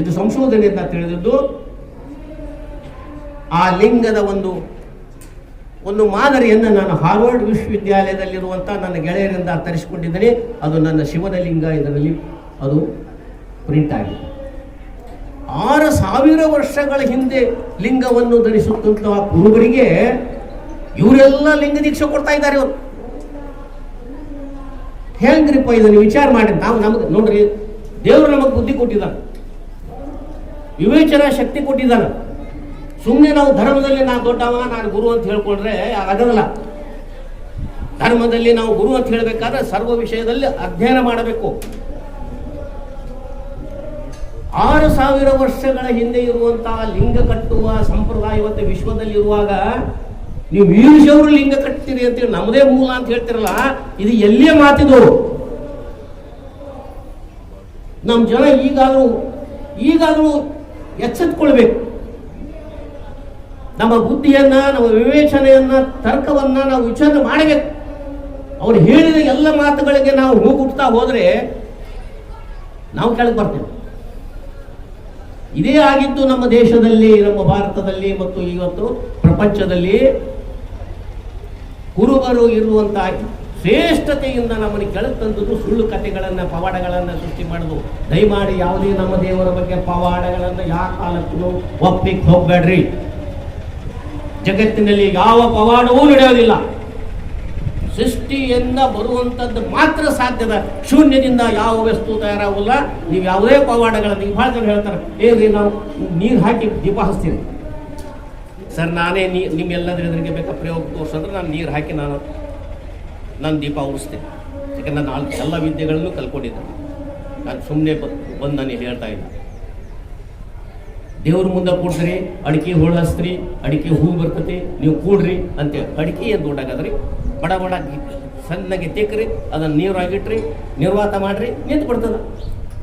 ಇದು ಸಂಶೋಧನೆಯಿಂದ ತಿಳಿದದ್ದು ಆ ಲಿಂಗದ ಒಂದು ಒಂದು ಮಾದರಿಯನ್ನು ನಾನು ಹಾರ್ವರ್ಡ್ ವಿಶ್ವವಿದ್ಯಾಲಯದಲ್ಲಿರುವಂಥ ನನ್ನ ಗೆಳೆಯರಿಂದ ತರಿಸಿಕೊಂಡಿದ್ದೇನೆ. ಅದು ನನ್ನ ಶಿವನ ಲಿಂಗ ಇದರಲ್ಲಿ ಅದು ಪ್ರಿಂಟ್ ಆಗಿದೆ. ಆರು ಸಾವಿರ ವರ್ಷಗಳ ಹಿಂದೆ ಲಿಂಗವನ್ನು ಧರಿಸುತ್ತಂತಹ ಕುರುಬರಿಗೆ ಇವರೆಲ್ಲ ಲಿಂಗ ದೀಕ್ಷೆ ಕೊಡ್ತಾ ಇದ್ದಾರೆ ಇವರು. ಹೆಂಗ್ರಿಪ್ಪ ಇದನ್ನು ವಿಚಾರ ಮಾಡಿ. ನಾವು ನಮಗೆ ನೋಡ್ರಿ, ದೇವರು ನಮಗೆ ಬುದ್ಧಿ ಕೊಟ್ಟಿದ್ದಾನೆ. ವಿವೇಚನಾ ಶಕ್ತಿ ಕೊಟ್ಟಿದ್ದಾನೆ. ಸುಮ್ಮನೆ ನಾವು ಧರ್ಮದಲ್ಲಿ ನಾನು ದೊಡ್ಡವ, ನಾನು ಗುರು ಅಂತ ಹೇಳ್ಕೊಂಡ್ರೆ ಆಗಲ್ಲ. ಧರ್ಮದಲ್ಲಿ ನಾವು ಗುರು ಅಂತ ಹೇಳಬೇಕಾದ್ರೆ ಸರ್ವ ವಿಷಯದಲ್ಲಿ ಅಧ್ಯಯನ ಮಾಡಬೇಕು. ಆರು ಸಾವಿರ ವರ್ಷಗಳ ಹಿಂದೆ ಇರುವಂತಹ ಲಿಂಗ ಕಟ್ಟುವ ಸಂಪ್ರದಾಯ ಇವತ್ತು ವಿಶ್ವದಲ್ಲಿ ಇರುವಾಗ, ನೀವು ವೀರಶವರು ಲಿಂಗ ಕಟ್ತೀರಿ ಅಂತೇಳಿ ನಮ್ಮದೇ ಮೂಲ ಅಂತ ಹೇಳ್ತಿರಲ್ಲ, ಇದು ಎಲ್ಲಿಯೇ ಮಾತಿದು ನಮ್ಮ ಜನ ಈಗಾದರೂ ಈಗಾದರೂ ಎಚ್ಚೆತ್ಕೊಳ್ಬೇಕು. ನಮ್ಮ ಬುದ್ಧಿಯನ್ನ, ನಮ್ಮ ವಿವೇಚನೆಯನ್ನ, ತರ್ಕವನ್ನ ನಾವು ವಿಚಾರಣೆ ಮಾಡಬೇಕು. ಅವ್ರು ಹೇಳಿದ ಎಲ್ಲ ಮಾತುಗಳಿಗೆ ನಾವು ಹೋಗುತ್ತಾ ಹೋದ್ರೆ ನಾವು ಕೆಳಗೆ ಬರ್ತೇವೆ. ಇದೇ ಆಗಿದ್ದು ನಮ್ಮ ದೇಶದಲ್ಲಿ, ನಮ್ಮ ಭಾರತದಲ್ಲಿ ಮತ್ತು ಇವತ್ತು ಪ್ರಪಂಚದಲ್ಲಿ ಕುರುಬರು ಇರುವಂತಹ ಶ್ರೇಷ್ಠತೆಯಿಂದ ನಮ್ಮನ್ನು ಕೆಳಗೆ ತಂದದ್ದು ಸುಳ್ಳು ಕಥೆಗಳನ್ನು ಪವಾಡಗಳನ್ನು ಸೃಷ್ಟಿ ಮಾಡೋದು ದಯಮಾಡಿ ಯಾವುದೇ ನಮ್ಮ ದೇವರ ಬಗ್ಗೆ ಪವಾಡಗಳನ್ನು ಯಾವ ಕಾಲಕ್ಕೂ ಒಪ್ಪಿಗೆ ಹೋಗ್ಬೇಡ್ರಿ. ಜಗತ್ತಿನಲ್ಲಿ ಯಾವ ಪವಾಡವೂ ನಡೆಯೋದಿಲ್ಲ. ಸೃಷ್ಟಿಯಿಂದ ಬರುವಂಥದ್ದು ಮಾತ್ರ ಸಾಧ್ಯದ. ಶೂನ್ಯದಿಂದ ಯಾವ ವಸ್ತು ತಯಾರಾಗಲ್ಲ ನೀವು ಯಾವುದೇ ಪವಾಡಗಳನ್ನು ಭಾಳ ಜನ ಹೇಳ್ತಾರೆ ಏನ್ರಿ ನಾವು ನೀರು ಹಾಕಿ ದೀಪ ಹಚ್ತೀನಿ ಸರ್, ನಾನೇ ನೀ ನಿಮ್ಮೆಲ್ಲದ್ರ ಎದುರಿಗೆ ಬೇಕಾ ಪ್ರಯೋಗ ತೋರಿಸಂದ್ರೆ ನಾನು ನೀರು ಹಾಕಿ ನಾನು ನಾನು ದೀಪ ಉರಿಸ್ತೇನೆ ಯಾಕಂದ್ರೆ ನಾನು ಎಲ್ಲ ವಿದ್ಯೆಗಳನ್ನು ಕಲ್ಕೊಂಡಿದ್ದೆ ನಾನು ಸುಮ್ಮನೆ ಬಂದು ನಾನು ಹೇಳ್ತಾ ಇಲ್ಲ. ದೇವ್ರ ಮುಂದೆ ಕೂಡ್ಸ್ರಿ, ಅಡಿಕೆ ಹುಳು ಹಸ್ತ್ರಿ ಅಡಿಕೆ ಹೂ ಬರ್ತತಿ ನೀವು ಕೂಡ್ರಿ ಅಂತೇಳಿ ಅಡಿಕೆ ಏನು ದೊಡ್ಡಾಗದ್ರಿ ಬಡ ಬಡ ಸಣ್ಣಗೆ ತೆಕ್ರಿ, ಅದನ್ನು ನೀರಾಗಿಟ್ರಿ, ನಿರ್ವಾತ ಮಾಡ್ರಿ, ನಿಂತು ಬಿಡ್ತದ.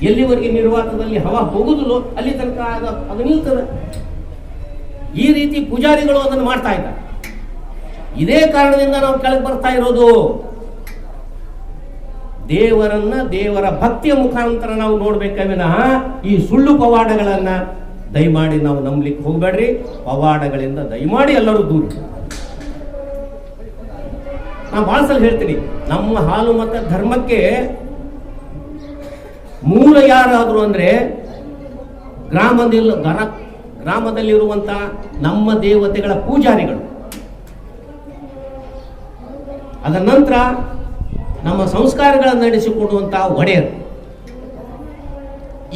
ಎಲ್ಲಿವರೆಗೆ ನಿರ್ವಾತದಲ್ಲಿ ಹವಾ ಹೋಗುದಿಲ್ಲೋ, ಅಲ್ಲಿ ತನಕ ಅದು ಅದು ನಿಲ್ತದೆ. ಈ ರೀತಿ ಪೂಜಾರಿಗಳು ಅದನ್ನು ಮಾಡ್ತಾ ಇದ್ದಾರೆ. ಇದೇ ಕಾರಣದಿಂದ ನಾವು ಕೆಳಗೆ ಬರ್ತಾ ಇರೋದು. ದೇವರನ್ನ ದೇವರ ಭಕ್ತಿಯ ಮುಖಾಂತರ ನಾವು ನೋಡ್ಬೇಕ ಈ ಸುಳ್ಳು ಪವಾಡಗಳನ್ನ ದಯಮಾಡಿ ನಾವು ನಂಬಲಿಕ್ಕೆ ಹೋಗ್ಬೇಡ್ರಿ. ಪವಾಡಗಳಿಂದ ದಯಮಾಡಿ ಎಲ್ಲರೂ ದೂರ. ನಾನು ಬಹಳ ಸಲ ಹೇಳ್ತೀನಿ, ನಮ್ಮ ಹಾಲು ಮತ್ತು ಧರ್ಮಕ್ಕೆ ಮೂಲ ಯಾರಾದ್ರು ಅಂದ್ರೆ ಗ್ರಾಮದಲ್ಲಿ ಗ್ರಾಮದಲ್ಲಿರುವಂತಹ ನಮ್ಮ ದೇವತೆಗಳ ಪೂಜಾರಿಗಳು. ಅದರ ನಂತರ ನಮ್ಮ ಸಂಸ್ಕಾರಗಳನ್ನು ನಡೆಸಿಕೊಡುವಂತಹ ಒಡೆಯರು.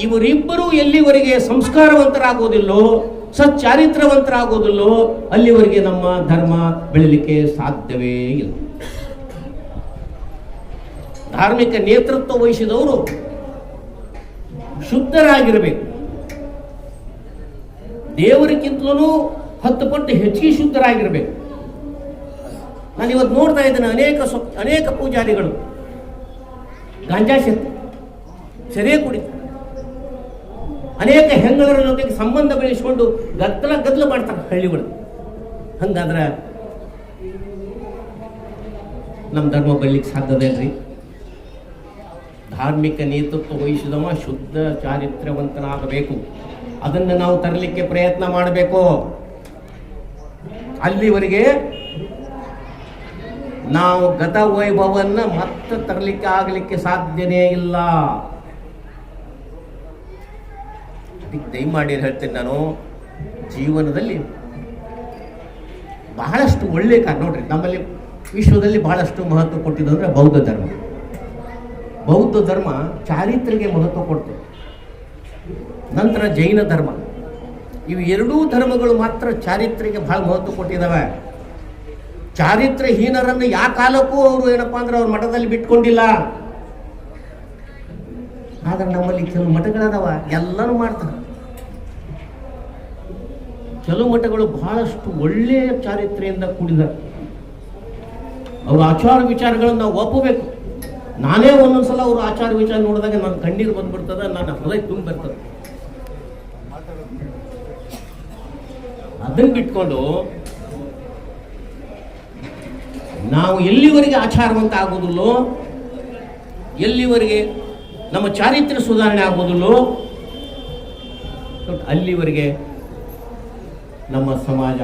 ಇವರಿಬ್ಬರು ಎಲ್ಲಿವರೆಗೆ ಸಂಸ್ಕಾರವಂತರಾಗೋದಿಲ್ಲೋ, ಸಚ್ಚಾರಿತ್ರವಂತರಾಗೋದಿಲ್ಲೋ, ಅಲ್ಲಿವರೆಗೆ ನಮ್ಮ ಧರ್ಮ ಬೆಳಿಲಿಕ್ಕೆ ಸಾಧ್ಯವೇ ಇಲ್ಲ. ಧಾರ್ಮಿಕ ನೇತೃತ್ವ ವಹಿಸಿದವರು ಶುದ್ಧರಾಗಿರಬೇಕು. ದೇವರಿಗಿಂತಲೂ ಹತ್ತು ಪಟ್ಟು ಹೆಚ್ಚಿಗೆ ಶುದ್ಧರಾಗಿರಬೇಕು. ನಾನು ಇವತ್ತು ನೋಡ್ತಾ ಇದ್ದೇನೆ ಅನೇಕ ಅನೇಕ ಪೂಜಾರಿಗಳು. ಗಾಂಜಾ ಶಕ್ತಿ ಸರಿಯೇ ಕುಡಿತ ಅನೇಕ ಹೆಂಗಲರ ಜೊತೆಗೆ ಸಂಬಂಧ ಬೆಳೆಸಿಕೊಂಡು ಗದ್ದಲ ಗದ್ದಲ ಮಾಡ್ತಾರೆ ಹಳ್ಳಿಗಳು. ಹಂಗಾದ್ರೆ ನಮ್ಮ ಧರ್ಮ ಬರ್ಲಿಕ್ಕೆ ಸಾಧ್ಯದೇನ್ರಿ ಧಾರ್ಮಿಕ ನೇತೃತ್ವ ವಹಿಸಿದವ ಶುದ್ಧ ಚಾರಿತ್ರ್ಯವಂತನಾಗಬೇಕು. ಅದನ್ನು ನಾವು ತರಲಿಕ್ಕೆ ಪ್ರಯತ್ನ ಮಾಡಬೇಕು. ಅಲ್ಲಿವರೆಗೆ ನಾವು ಗತ ವೈಭವನ್ನ ಮತ್ತೆ ತರಲಿಕ್ಕೆ ಆಗಲಿಕ್ಕೆ ಸಾಧ್ಯನೇ ಇಲ್ಲ. ಅದಕ್ಕೆ ದಯಮಾಡಿ ಹೇಳ್ತೇನೆ ನಾನು, ಜೀವನದಲ್ಲಿ ಬಹಳಷ್ಟು ಒಳ್ಳೆ ಕಾರಣ, ನೋಡ್ರಿ, ನಮ್ಮಲ್ಲಿ ವಿಶ್ವದಲ್ಲಿ ಬಹಳಷ್ಟು ಮಹತ್ವ ಕೊಟ್ಟಿದ್ದು ಬೌದ್ಧ ಧರ್ಮ. ಬೌದ್ಧ ಧರ್ಮ ಚಾರಿತ್ರ್ಯಕ್ಕೆ ಮಹತ್ವ ಕೊಡ್ತು. ನಂತರ ಜೈನ ಧರ್ಮ. ಇವು ಎರಡೂ ಧರ್ಮಗಳು ಮಾತ್ರ ಚಾರಿತ್ರ್ಯಕ್ಕೆ ಬಹಳ ಮಹತ್ವ ಕೊಟ್ಟಿದ್ದಾವೆ. ಚಾರಿತ್ರ್ಯಹೀನರನ್ನು ಯಾವ ಕಾಲಕ್ಕೂ ಅವರು ಏನಪ್ಪ ಅಂದ್ರೆ ಅವ್ರ ಮಠದಲ್ಲಿ ಬಿಟ್ಕೊಂಡಿಲ್ಲ. ಆದ್ರೆ ನಮ್ಮಲ್ಲಿ ಕೆಲವು ಮಠಗಳದಾವ, ಎಲ್ಲಾನು ಮಾಡ್ತಾರೆ. ಕೆಲವು ಮಠಗಳು ಬಹಳಷ್ಟು ಒಳ್ಳೆಯ ಚಾರಿತ್ರೆಯಿಂದ ಕೂಡಿದ. ಅವ್ರ ಆಚಾರ ವಿಚಾರಗಳನ್ನು ನಾವು ಒಪ್ಪಬೇಕು. ನಾನೇ ಒಂದೊಂದ್ಸಲ ಅವ್ರ ಆಚಾರ ವಿಚಾರ ನೋಡಿದಾಗ ನನ್ನ ಕಣ್ಣೀರು ಬಂದ್ಬಿಡ್ತದೆ, ನನ್ನ ಹೃದಯ ತುಂಬ ಬರ್ತದೆ ಅದನ್ನ ಬಿಟ್ಕೊಂಡು ನಾವು ಎಲ್ಲಿವರೆಗೆ ಆಚಾರವಂತ ಆಗೋದಿಲ್ಲೋ ಎಲ್ಲಿವರೆಗೆ ನಮ್ಮ ಚಾರಿತ್ರ್ಯ ಸುಧಾರಣೆ ಆಗೋದಿಲ್ಲೋ ಅಲ್ಲಿವರೆಗೆ ನಮ್ಮ ಸಮಾಜ,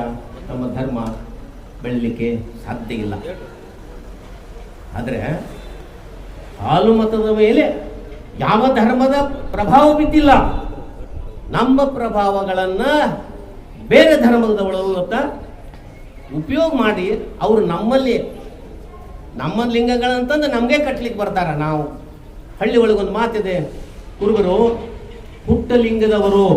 ನಮ್ಮ ಧರ್ಮ ಬೆಳಲಿಕ್ಕೆ ಸಾಧ್ಯ ಇಲ್ಲ. ಆದರೆ ಹಾಲು ಮತದ ಮೇಲೆ ಯಾವ ಧರ್ಮದ ಪ್ರಭಾವ ಬಿದ್ದಿಲ್ಲ. ನಮ್ಮ ಪ್ರಭಾವಗಳನ್ನು ಬೇರೆ ಧರ್ಮದವಳು ಅಂತ ಉಪಯೋಗ ಮಾಡಿ ಅವರು ನಮ್ಮಲ್ಲಿ ನಮ್ಮ ಲಿಂಗಗಳಂತಂದು ನಮಗೆ ಕಟ್ಲಿಕ್ಕೆ ಬರ್ತಾರ ನಾವು. ಹಳ್ಳಿ ಒಳಗೊಂದು ಮಾತಿದೆ. ಕುರುಬರು ಹುಟ್ಟ ಲಿಂಗದವರು.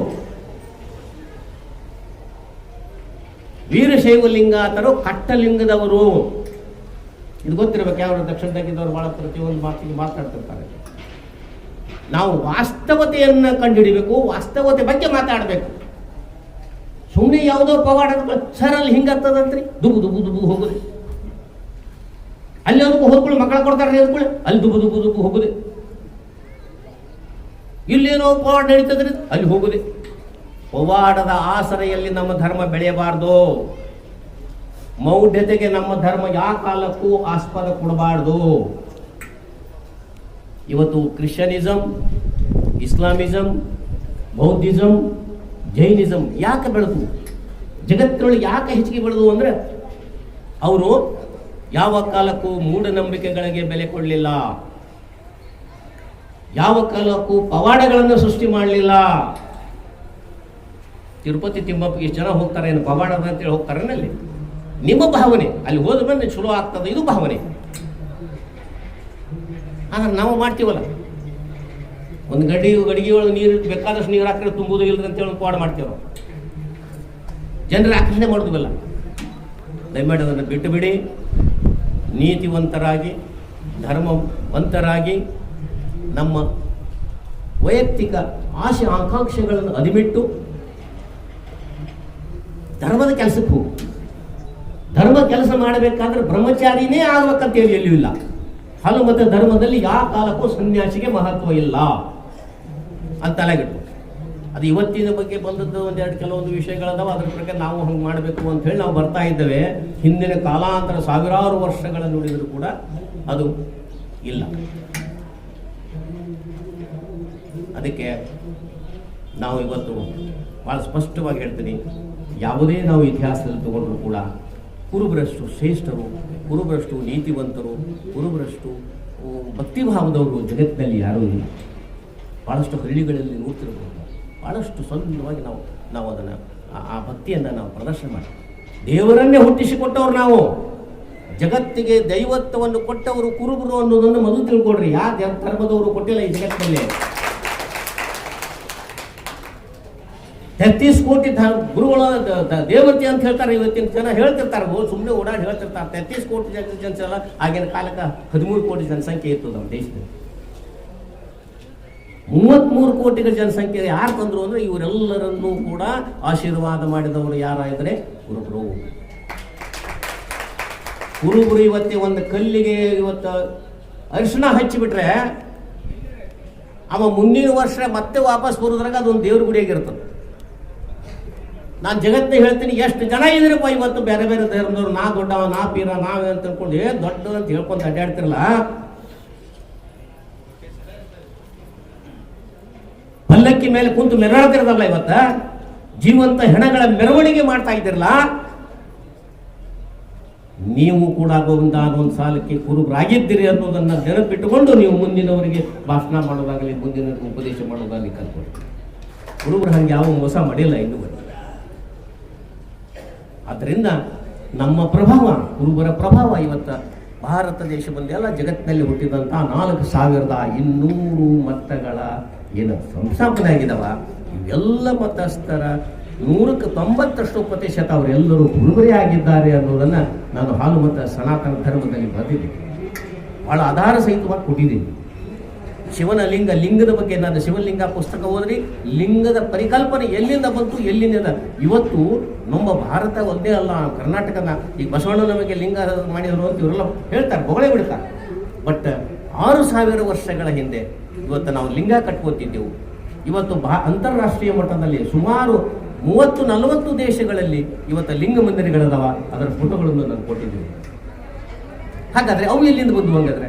ವೀರಶೈವ ಲಿಂಗಾತರು ಕಟ್ಟಲಿಂಗದವರು ಇದು ಗೊತ್ತಿರ್ಬೇಕು ಯಾವ ದಕ್ಷಿಣದಾಗಿದ್ದವ್ರು ಭಾಳ ಪ್ರತಿಯೊಂದು ಮಾತಿಗೆ ಮಾತಾಡ್ತಿರ್ತಾರೆ. ನಾವು ವಾಸ್ತವತೆಯನ್ನು ಕಂಡುಹಿಡಿಬೇಕು, ವಾಸ್ತವತೆ ಬಗ್ಗೆ ಮಾತಾಡಬೇಕು. ಸುಮ್ಮನೆ ಯಾವುದೋ ಪವಾಡ ಸರ್ ಅಲ್ಲಿ ಹಿಂಗತ್ತದಂತ್ರಿ ದುಬು ದುಬು ದುಬು ಹೋಗುದು. ಅಲ್ಲಿ ಅದಕ್ಕೂ ಹೋದ್ಕೊಳ್ಳಿ ಮಕ್ಕಳ ಕೊಡ್ತಾರೆ ಅಂದ್ಕೊಳ್ಳಿ ಅಲ್ಲಿ ದುಬ್ಬು ದುಬ್ಬು ದುಬ್ಬು ಹೋಗುದೆ. ಇಲ್ಲೇನೋ ಪವಾಡ ನಡೀತದ್ರಿ ಅಲ್ಲಿ ಹೋಗುದೆ. ಪವಾಡದ ಆಸರೆಯಲ್ಲಿ ನಮ್ಮ ಧರ್ಮ ಬೆಳೆಯಬಾರ್ದು. ಮೌಢ್ಯತೆಗೆ ನಮ್ಮ ಧರ್ಮ ಯಾವ ಕಾಲಕ್ಕೂ ಆಸ್ಪದ ಕೊಡಬಾರ್ದು. ಇವತ್ತು ಕ್ರಿಶ್ಚಿಯನಿಸಂ, ಇಸ್ಲಾಮಿಸಂ ಬೌದ್ಧಿಸಮ್ ಜೈನಿಸಂ ಯಾಕೆ ಬೆಳೆದು ಜಗತ್ತಿನೊಳಗೆ ಯಾಕೆ ಹೆಚ್ಚಿಗೆ ಬೆಳೆದು ಅಂದರೆ, ಅವರು ಯಾವ ಕಾಲಕ್ಕೂ ಮೂಢನಂಬಿಕೆಗಳಿಗೆ ಬೆಲೆ ಕೊಡಲಿಲ್ಲ. ಯಾವ ಕಾಲಕ್ಕೂ ಪವಾಡಗಳನ್ನು ಸೃಷ್ಟಿ ಮಾಡಲಿಲ್ಲ. ತಿರುಪತಿ, ತಿಮ್ಮಪ್ಪ ಜನ ಹೋಗ್ತಾರೆ, ಏನು ಪವಾಡ ಅಂತೇಳಿ ಹೋಗ್ತಾರೆ ಅಲ್ಲಿ ನಿಮ್ಮ ಭಾವನೆ. ಅಲ್ಲಿ ಹೋದ ಮೇಲೆ ಚಲೋ ಆಗ್ತದೆ, ಇದು ಭಾವನೆ. ಆದ್ರೆ ನಾವು ಮಾಡ್ತೀವಲ್ಲ? ಒಂದು ಗಡಿ ಗಡಿಗೆ ಒಳಗೆ ನೀರು ಬೇಕಾದಷ್ಟು ನೀರು ಹಾಕಿದ್ರೆ ತುಂಬುದು ಇಲ್ಲ ಅಂತೇಳಿ ಒಂದು ಪಾಡು ಮಾಡ್ತೀವಿ ಜನರ ಆಕರ್ಷಣೆ ಮಾಡೋದಿಲ್ಲ. ದಯಮಾಡಿ ಅದನ್ನು ಬಿಟ್ಟು ಬಿಡಿ. ನೀತಿವಂತರಾಗಿ, ಧರ್ಮವಂತರಾಗಿ ನಮ್ಮ ವೈಯಕ್ತಿಕ ಆಶೆ ಆಕಾಂಕ್ಷೆಗಳನ್ನು ಅದಿಮಿಟ್ಟು ಧರ್ಮದ ಕೆಲಸಕ್ಕೆ ಹೋಗು. ಧರ್ಮ ಕೆಲಸ ಮಾಡಬೇಕಾದ್ರೆ ಬ್ರಹ್ಮಚಾರಿನೇ ಆಗ್ಬೇಕಂತೇಳಿ ಎಲ್ಲೂ ಇಲ್ಲ. ಹಲವು ಮತ ಧರ್ಮದಲ್ಲಿ ಯಾವ ಕಾಲಕ್ಕೂ ಸನ್ಯಾಸಿಗೆ ಮಹತ್ವ ಇಲ್ಲ. ಅಂತ ಅಲಾಗಿಟ್ಟು ಅದು ಇವತ್ತಿನ ಬಗ್ಗೆ ಬಂದದ್ದು ಒಂದೆರಡು ಕೆಲವೊಂದು ವಿಷಯಗಳದಾವ, ಅದ್ರ ಬಗ್ಗೆ ನಾವು ಹಂಗೆ ಮಾಡಬೇಕು ಅಂತ ಹೇಳಿ ನಾವು ಬರ್ತಾ ಇದ್ದೇವೆ. ಹಿಂದಿನ ಕಾಲಾಂತರ ಸಾವಿರಾರು ವರ್ಷಗಳ ನೋಡಿದರೂ ಕೂಡ ಅದು ಇಲ್ಲ. ಅದಕ್ಕೆ ನಾವು ಇವತ್ತು ಭಾಳ ಸ್ಪಷ್ಟವಾಗಿ ಹೇಳ್ತೀನಿ, ಯಾವುದೇ ನಾವು ಇತಿಹಾಸದಲ್ಲಿ ತಗೊಂಡ್ರು ಕೂಡ ಕುರುಬರಷ್ಟು ಶ್ರೇಷ್ಠರು, ಕುರುಬರಷ್ಟು ನೀತಿವಂತರು, ಕುರುಬರಷ್ಟು ಭಕ್ತಿಭಾವದವರು ಜಗತ್ತಿನಲ್ಲಿ ಯಾರೂ ಇಲ್ಲ. ಭಾಳಷ್ಟು ಹಳ್ಳಿಗಳಲ್ಲಿ ನೋಡ್ತಿರ್ಬೋದು. ಭಾಳಷ್ಟು ಸುಂದರವಾಗಿ ನಾವು ನಾವು ಅದನ್ನು, ಆ ಭಕ್ತಿಯನ್ನು ನಾವು ಪ್ರದರ್ಶನ ಮಾಡಿ ದೇವರನ್ನೇ ಹುಟ್ಟಿಸಿಕೊಟ್ಟವ್ರು ನಾವು. ಜಗತ್ತಿಗೆ ದೈವತ್ವವನ್ನು ಕೊಟ್ಟವರು ಕುರುಬರು ಅನ್ನೋದನ್ನು ಮೊದಲು ತಿಳ್ಕೊಡ್ರಿ ಯಾವ ಧರ್ಮದವರು ಕೊಟ್ಟಿಲ್ಲ ಈ ಜಗತ್ತಿನಲ್ಲಿ ತೆತ್ತೀಸ್ ಕೋಟಿ ಗುರುಗಳ ದೇವತೆ ಅಂತ ಹೇಳ್ತಾರೆ. ಇವತ್ತಿನ ಜನ ಹೇಳ್ತಿರ್ತಾರೆ ಸುಮ್ಮನೆ ಓಡಾಡಿ ಹೇಳ್ತಿರ್ತಾರೆ. ತೆತ್ತೀಸ್ ಕೋಟಿ ಜನ ಆಗಿನ ಕಾಲಕ್ಕೆ ಹದಿಮೂರು ಕೋಟಿ ಜನಸಂಖ್ಯೆ ಇತ್ತು ನಮ್ಮ ದೇಶದಲ್ಲಿ. ಮೂವತ್ಮೂರು ಕೋಟಿಗಳ ಜನಸಂಖ್ಯೆ ಯಾರು ತಂದ್ರು ಅಂದ್ರೆ ಇವರೆಲ್ಲರನ್ನೂ ಕೂಡ ಆಶೀರ್ವಾದ ಮಾಡಿದವರು ಯಾರಾದರೆ ಕುರುಬರು. ಕುರುಬರು ಇವತ್ತೇ ಒಂದು ಕಲ್ಲಿಗೆ ಇವತ್ತು ಅರಿಶಿಣ ಹಚ್ಚಿಬಿಟ್ರೆ ಅವ ಮುಂದಿನ ವರ್ಷ ಮತ್ತೆ ವಾಪಸ್ ಬರೋದ್ರಾಗ ಅದೊಂದು ದೇವ್ರ ಗುಡಿಯಾಗಿರ್ತದೆ. ನಾನು ಜಗತ್ತಿನ ಹೇಳ್ತೀನಿ, ಎಷ್ಟು ಜನ ಇದ್ರಪ್ಪ ಇವತ್ತು ಬೇರೆ ಬೇರೆ ಧರ್ಮದವ್ರು, ನಾ ದೊಡ್ಡವ, ನಾ ಪೀರ, ನಾವೇ ಅಂತ ಅನ್ಕೊಂಡು ದೊಡ್ಡ ಅಂತ ಹೇಳ್ಕೊಂಡು ಅಡ್ಡಾಡ್ತಿರಲ್ಲ ಪಲ್ಲಕ್ಕಿ ಮೇಲೆ ಕುಂತು ಮೆರಳದಿರದಲ್ಲ ಇವತ್ತ? ಜೀವಂತ ಹೆಣಗಳ ಮೆರವಣಿಗೆ ಮಾಡ್ತಾ ಇದ್ದಿರಲ್ಲ? ನೀವು ಕೂಡ ಗೋವಿಂದ ಒಂದು ಸಾಲಕ್ಕೆ ಕುರುಬರಾಗಿದ್ದೀರಿ ಅನ್ನೋದನ್ನ ನೆನಪಿಟ್ಟುಕೊಂಡು ನೀವು ಮುಂದಿನವರಿಗೆ ಭಾಷಣ ಮಾಡೋದಾಗಲಿ, ಮುಂದಿನ ಉಪದೇಶ ಮಾಡೋದಾಗಲಿ ಕಲ್ತ್ಕೊಳ್ಳಿ ಕುರುಬರು ಹಂಗೆ ಯಾವ ಮೋಸ ಮಾಡಿಲ್ಲ ಇನ್ನು. ಆದ್ದರಿಂದ ನಮ್ಮ ಪ್ರಭಾವ, ಕುರುಬರ ಪ್ರಭಾವ ಇವತ್ತ ಭಾರತ ದೇಶ ಬಂದೆಲ್ಲ ಜಗತ್ತಿನಲ್ಲಿ ಹುಟ್ಟಿದಂಥ ನಾಲ್ಕು ಸಾವಿರದ ಇನ್ನೂರು ಮತಗಳ ಏನು ಸಂಸ್ಥಾಪನೆ ಆಗಿದಾವ? ಇವೆಲ್ಲ ಮತಸ್ಥರ ನೂರಕ್ಕೆ ತೊಂಬತ್ತಷ್ಟು ಪ್ರತಿಶತ ಅವರೆಲ್ಲರೂ ಗುರುಬರಿ ಆಗಿದ್ದಾರೆ ಅನ್ನೋದನ್ನು ನಾನು ಹಾಲು ಮತ ಸನಾತನ ಧರ್ಮದಲ್ಲಿ ಬರೆದಿದ್ದೀನಿ. ಭಾಳ ಆಧಾರ ಸಹಿತವಾಗಿ ಕೊಟ್ಟಿದ್ದೀನಿ. ಶಿವನ ಲಿಂಗ, ಲಿಂಗದ ಬಗ್ಗೆ ನಾನು ಶಿವಲಿಂಗ ಪುಸ್ತಕ ಓದ್ರಿ, ಲಿಂಗದ ಪರಿಕಲ್ಪನೆ ಎಲ್ಲಿಂದ ಬಂತು, ಎಲ್ಲಿಂದ? ಇವತ್ತು ನಮ್ಮ ಭಾರತ ಒಂದೇ ಅಲ್ಲ ಕರ್ನಾಟಕದ ಈಗ ಬಸವಣ್ಣ ನಮಗೆ ಲಿಂಗ ಮಾಡಿದರು ಅಂತ ಇವರೆಲ್ಲ ಹೇಳ್ತಾರೆ, ಬೊಗಳೆ ಬಿಡ್ತಾರೆ. ಬಟ್ ಆರು ಸಾವಿರ ವರ್ಷಗಳ ಹಿಂದೆ ಇವತ್ತು ನಾವು ಲಿಂಗ ಕಟ್ಕೋತಿದ್ದೆವು. ಇವತ್ತು ಬಾ ಅಂತಾರಾಷ್ಟ್ರೀಯ ಮಟ್ಟದಲ್ಲಿ ಸುಮಾರು ಮೂವತ್ತು ನಲವತ್ತು ದೇಶಗಳಲ್ಲಿ ಇವತ್ತು ಲಿಂಗ ಮಂದಿರಗಳದಾವ. ಅದರ ಫೋಟೋಗಳನ್ನು ನಾನು ಕೊಟ್ಟಿದ್ದೀವಿ ಹಾಗಾದ್ರೆ ಅವು ಎಲ್ಲಿಂದ ಬಂದು ಹಂಗಾದ್ರೆ?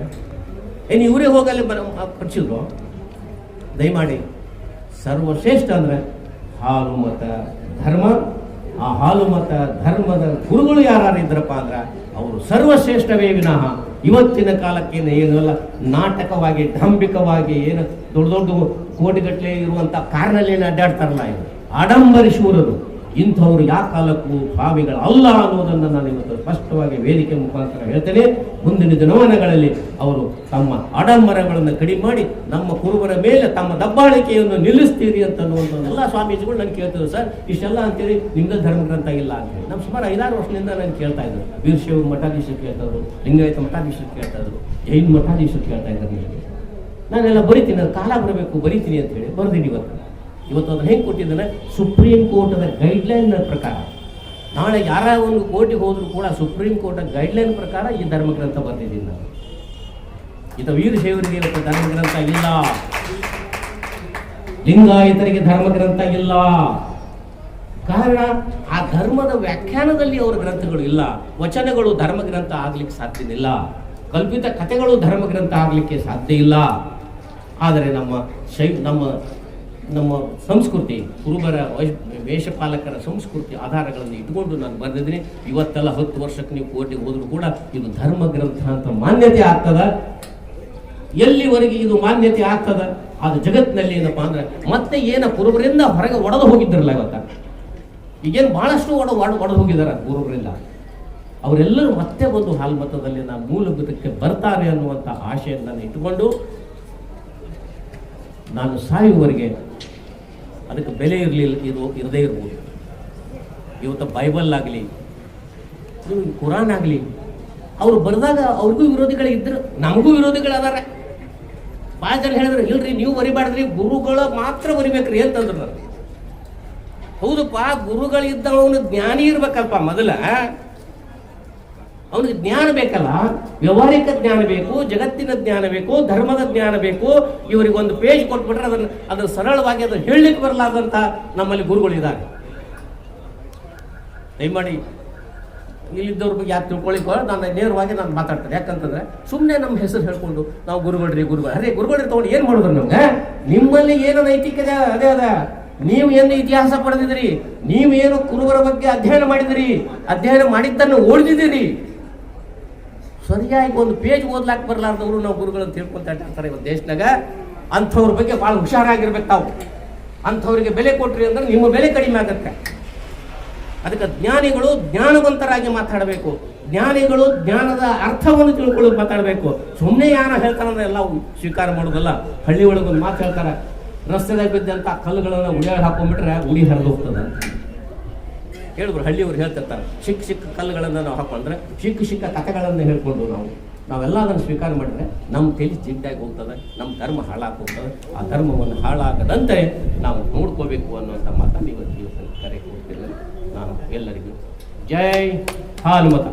ಏನು ಇವರೇ ಹೋಗಲ್ಲಿ ಬರ ಕಟ್ಸಿದ್ರು? ದಯಮಾಡಿ, ಸರ್ವಶ್ರೇಷ್ಠ ಅಂದ್ರೆ ಹಾಲು ಮತ ಧರ್ಮ. ಆ ಹಾಲು ಮತ ಧರ್ಮದ ಗುರುಗಳು ಯಾರು ಇದ್ರಪ್ಪ ಅಂದ್ರೆ ಅವರು ಸರ್ವಶ್ರೇಷ್ಠವೇ ವಿನಃ. ಇವತ್ತಿನ ಕಾಲಕ್ಕೆ ಏನಲ್ಲ ನಾಟಕವಾಗಿ ಡಾಂಬಿಕವಾಗಿ ಏನು ದೊಡ್ಡ ದೊಡ್ಡ ಕೋಟಿಗಟ್ಟಲೆ ಇರುವಂಥ ಕಾರ್ನಲ್ಲಿ ಅಡ್ಡಾಡ್ತಾರಲ್ಲ ಆಡಂಬರಿ ಆಡಂಬರಿಸುವವರು ಇಂಥವ್ರು ಯಾವ ಕಾಲಕ್ಕೂ ಸ್ವಾಮಿಗಳು ಅಲ್ಲ ಅನ್ನೋದನ್ನು ನಾನು ಇವತ್ತು ಸ್ಪಷ್ಟವಾಗಿ ವೇದಿಕೆ ಮುಖಾಂತರ ಹೇಳ್ತೇನೆ. ಮುಂದಿನ ದಿನಮಾನಗಳಲ್ಲಿ ಅವರು ತಮ್ಮ ಆಡಂಬರಗಳನ್ನು ಕಡಿಮೆ ಮಾಡಿ ನಮ್ಮ ಕುರುಬರ ಮೇಲೆ ತಮ್ಮ ದಬ್ಬಾಳಿಕೆಯನ್ನು ನಿಲ್ಲಿಸ್ತೀರಿ ಅಂತ ಎಲ್ಲ ಸ್ವಾಮೀಜಿಗಳು ನಾನು ಕೇಳ್ತಿದ್ರು. ಸರ್, ಇಷ್ಟೆಲ್ಲ ಅಂತೇಳಿ ನಿಮ್ಮ ಧರ್ಮ ಗ್ರಂಥ ಇಲ್ಲ ಅಂತೇಳಿ ನಮ್ಮ ಸುಮಾರು ಐದಾರು ವರ್ಷದಿಂದ ನಾನು ಕೇಳ್ತಾ ಇದ್ರು. ವೀರಶೈವ ಮಠಾಧೀಶರು ಕೇಳ್ತಾಯಿದ್ರು ಲಿಂಗಾಯತ ಮಠಾಧೀಶರು ಕೇಳ್ತಾ ಜೈನ್ ಮಠಾಧೀಶರು ಕೇಳ್ತಾ ಇದ್ದಾರೆ ನಾನೆಲ್ಲ ಬರಿತೀನಿ ಕಾಲ ಬರಬೇಕು, ಬರಿತೀನಿ ಅಂತ ಹೇಳಿ ಬರ್ದೀನಿ ಇವತ್ತು. ಇವತ್ತು ಅದನ್ನ ಹೆಂಗೆ ಕೊಟ್ಟಿದ್ದಾನೆ ಸುಪ್ರೀಂ ಕೋರ್ಟದ ಗೈಡ್ಲೈನ್ ಪ್ರಕಾರ. ನಾಳೆ ಯಾರ ಒಂದು ಕೋರ್ಟಿಗೆ ಹೋದರೂ ಕೂಡ ಸುಪ್ರೀಂ ಕೋರ್ಟ್ ಗೈಡ್ಲೈನ್ ಪ್ರಕಾರ ಈ ಧರ್ಮಗ್ರಂಥ ಬರ್ತಿದ್ದೀನಿ ನಾನು. ಇದು ವೀರಶೈವರಿಗೆ ಧರ್ಮಗ್ರಂಥ ಇಲ್ಲ. ಲಿಂಗಾಯತರಿಗೆ ಧರ್ಮಗ್ರಂಥ ಇಲ್ಲ. ಕಾರಣ ಆ ಧರ್ಮದ ವ್ಯಾಖ್ಯಾನದಲ್ಲಿ ಅವರ ಗ್ರಂಥಗಳು ಇಲ್ಲ. ವಚನಗಳು ಧರ್ಮಗ್ರಂಥ ಆಗ್ಲಿಕ್ಕೆ ಸಾಧ್ಯವಿಲ್ಲ ಕಲ್ಪಿತ ಕಥೆಗಳು ಧರ್ಮಗ್ರಂಥ ಆಗ್ಲಿಕ್ಕೆ ಸಾಧ್ಯ ಇಲ್ಲ. ಆದರೆ ನಮ್ಮ ಶೈ ನಮ್ಮ ನಮ್ಮ ಸಂಸ್ಕೃತಿ ಕುರುಬರ ವೈಶ್- ವೇಷಪಾಲಕರ ಸಂಸ್ಕೃತಿ ಆಧಾರಗಳನ್ನು ಇಟ್ಕೊಂಡು ನಾನು ಬರೆದಿದ್ದೀನಿ ಇವತ್ತೆಲ್ಲ ಹತ್ತು ವರ್ಷಕ್ಕೆ ನೀವು ಕೋರ್ಟಿಗೆ ಹೋದರೂ ಕೂಡ ಇದು ಧರ್ಮ ಗ್ರಂಥ ಅಂತ ಮಾನ್ಯತೆ ಆಗ್ತದ? ಎಲ್ಲಿವರೆಗೆ ಇದು ಮಾನ್ಯತೆ ಆಗ್ತದ? ಅದು ಜಗತ್ತಿನಲ್ಲಿ ಏನಪ್ಪಾ ಅಂದ್ರೆ ಮತ್ತೆ ಏನ ಕುರುಬರಿಂದ ಹೊರಗೆ ಒಡೆದು ಹೋಗಿದ್ರಲ್ಲ ಇವತ್ತ? ಈಗೇನು ಬಹಳಷ್ಟು ಒಡ ಒಡ, ಒಡೆದು ಹೋಗಿದ್ದಾರೆ ಕುರುಬರಿಂದ ಅವರೆಲ್ಲರೂ ಮತ್ತೆ ಒಂದು ಹಾಲ್ಮತದಲ್ಲಿ ನಾನು ಮೂಲಭೂತಕ್ಕೆ ಬರ್ತಾರೆ ಅನ್ನುವಂಥ ಆಶೆಯನ್ನು ಇಟ್ಟುಕೊಂಡು ನಾನು ಸಾಯುವವರೆಗೆ ಅದಕ್ಕೆ ಬೆಲೆ ಇರಲಿಲ್ಲ ಇರೋ, ಇರದೇ ಇರ್ಬೋದು. ಇವತ್ತು ಬೈಬಲ್ ಆಗಲಿ ಕುರಾನ್ ಆಗಲಿ, ಅವ್ರು ಬರೆದಾಗ ಅವ್ರಿಗೂ ವಿರೋಧಿಗಳು ಇದ್ರು, ನಮಗೂ ವಿರೋಧಿಗಳು ಅದಾರ ಭಾಳ ಜನ ಹೇಳಿದ್ರು, ಇಲ್ರಿ, ನೀವು ಬರಿಬಾರ್ದ್ರಿ, ಗುರುಗಳು ಮಾತ್ರ ಬರಿಬೇಕ್ರಿ ಅಂತಂದ್ರು. ನಾನು ಹೌದಪ್ಪ, ಗುರುಗಳಿದ್ದವನು ಜ್ಞಾನಿ ಇರ್ಬೇಕಲ್ಪ ಮೊದಲ. ಅವನಿಗೆ ಜ್ಞಾನ ಬೇಕಲ್ಲ? ವ್ಯವಹಾರಿಕ ಜ್ಞಾನ ಬೇಕು, ಜಗತ್ತಿನ ಜ್ಞಾನ ಬೇಕು, ಧರ್ಮದ ಜ್ಞಾನ ಬೇಕು. ಇವರಿಗೆ ಒಂದು ಪೇಜ್ ಕೊಟ್ಬಿಟ್ರೆ ಅದನ್ನು ಅದನ್ನು ಸರಳವಾಗಿ ಅದನ್ನು ಹೇಳಲಿಕ್ಕೆ ಬರಲಾರ್ದಂತ ನಮ್ಮಲ್ಲಿ ಗುರುಗಳಿದ್ದಾರೆ ದಯಮಾಡಿ ಇಲ್ಲಿದ್ದವ್ರ ಬಗ್ಗೆ ಯಾಕೆ ತಿಳ್ಕೊಳ್ಳಿಕ್ಕೆ ನಾನು ನೇರವಾಗಿ ನಾನು ಮಾತಾಡ್ತೇನೆ. ಯಾಕಂತಂದ್ರೆ ಸುಮ್ಮನೆ ನಮ್ಮ ಹೆಸರು ಹೇಳ್ಕೊಂಡು ನಾವು ಗುರುಗಳ್ರಿ, ಗುರುಗಳು. ಅದೇ ಗುರುಗಳು ತಗೊಂಡು ಏನು ಮಾಡಿದ್ರು ನಮ್ಗೆ ನಿಮ್ಮಲ್ಲಿ ಏನು ನೈತಿಕತೆ ಅದೇ ಅದ. ನೀವು ಏನು ಇತಿಹಾಸ ಪಡೆದಿದ್ರಿ ಏನು ಕುರುಬರ ಬಗ್ಗೆ ಅಧ್ಯಯನ ಮಾಡಿದಿರಿ ಅಧ್ಯಯನ ಮಾಡಿದ್ದನ್ನು ಓದಿದಿರಿ ಸರಿಯಾಗಿ ಒಂದು ಪೇಜ್ ಓದ್ಲಾಕ್ ಬರಲಾರ್ದವ್ರು ನಾವು ಗುರುಗಳನ್ನು ತಿಳ್ಕೊಂತ ಇರ್ತಾರೆ ಇವತ್ತು ದೇಶದಾಗ, ಅಂಥವ್ರ ಬಗ್ಗೆ ಭಾಳ ಹುಷಾರಾಗಿರ್ಬೇಕು ತಾವು ಅಂಥವ್ರಿಗೆ ಬೆಲೆ ಕೊಟ್ರಿ ಅಂದ್ರೆ ನಿಮ್ಮ ಬೆಲೆ ಕಡಿಮೆ ಆಗತ್ತೆ. ಅದಕ್ಕೆ ಜ್ಞಾನಿಗಳು ಜ್ಞಾನವಂತರಾಗಿ ಮಾತಾಡಬೇಕು. ಜ್ಞಾನಿಗಳು ಜ್ಞಾನದ ಅರ್ಥವನ್ನು ತಿಳ್ಕೊಳ್ಳೋದು ಮಾತಾಡಬೇಕು. ಸುಮ್ಮನೆ ಯಾರ ಹೇಳ್ತಾರಂದ್ರೆ ಎಲ್ಲ ಸ್ವೀಕಾರ ಮಾಡೋದಲ್ಲ. ಹಳ್ಳಿ ಒಳಗೊಂದು ಮಾತು ಹೇಳ್ತಾರೆ. ರಸ್ತೆದಾಗ ಬಿದ್ದಂಥ ಕಲ್ಲುಗಳನ್ನು ಉಡಿಯಾಗಿ ಹಾಕೊಂಡ್ಬಿಟ್ರೆ ಉಳಿ ಹರಿದು ಹೋಗ್ತದೆ ಹೇಳಿದ್ರು, ಹಳ್ಳಿಯವ್ರು ಹೇಳ್ತಿರ್ತಾರೆ, ಚಿಕ್ಕ ಚಿಕ್ಕ ಕಲ್ಲುಗಳನ್ನು ನಾವು ಹಾಕೊಂಡ್ರೆ ಚಿಕ್ಕ ಚಿಕ್ಕ ಕಥೆಗಳನ್ನು ಹೇಳ್ಕೊಂಡು ನಾವು, ನಾವೆಲ್ಲ ಅದನ್ನು ಸ್ವೀಕಾರ ಮಾಡಿದ್ರೆ ನಮ್ಮ ತಲೆ ಜಿಡ್ಡಾಗಿ ಹೋಗ್ತದೆ ನಮ್ಮ ಧರ್ಮ ಹಾಳಾಗಿ ಹೋಗ್ತದೆ ಆ ಧರ್ಮವನ್ನು ಹಾಳಾಗದಂತೆ ನಾವು ನೋಡ್ಕೋಬೇಕು ಅನ್ನುವಂಥ ಮಾತನ್ನು ಇವತ್ತು ದಿವಸ ಕರೆ ಕೊಡ್ತಿಲ್ಲ ನಾನು ಎಲ್ಲರಿಗೂ. ಜೈ ಹಾನುಮತ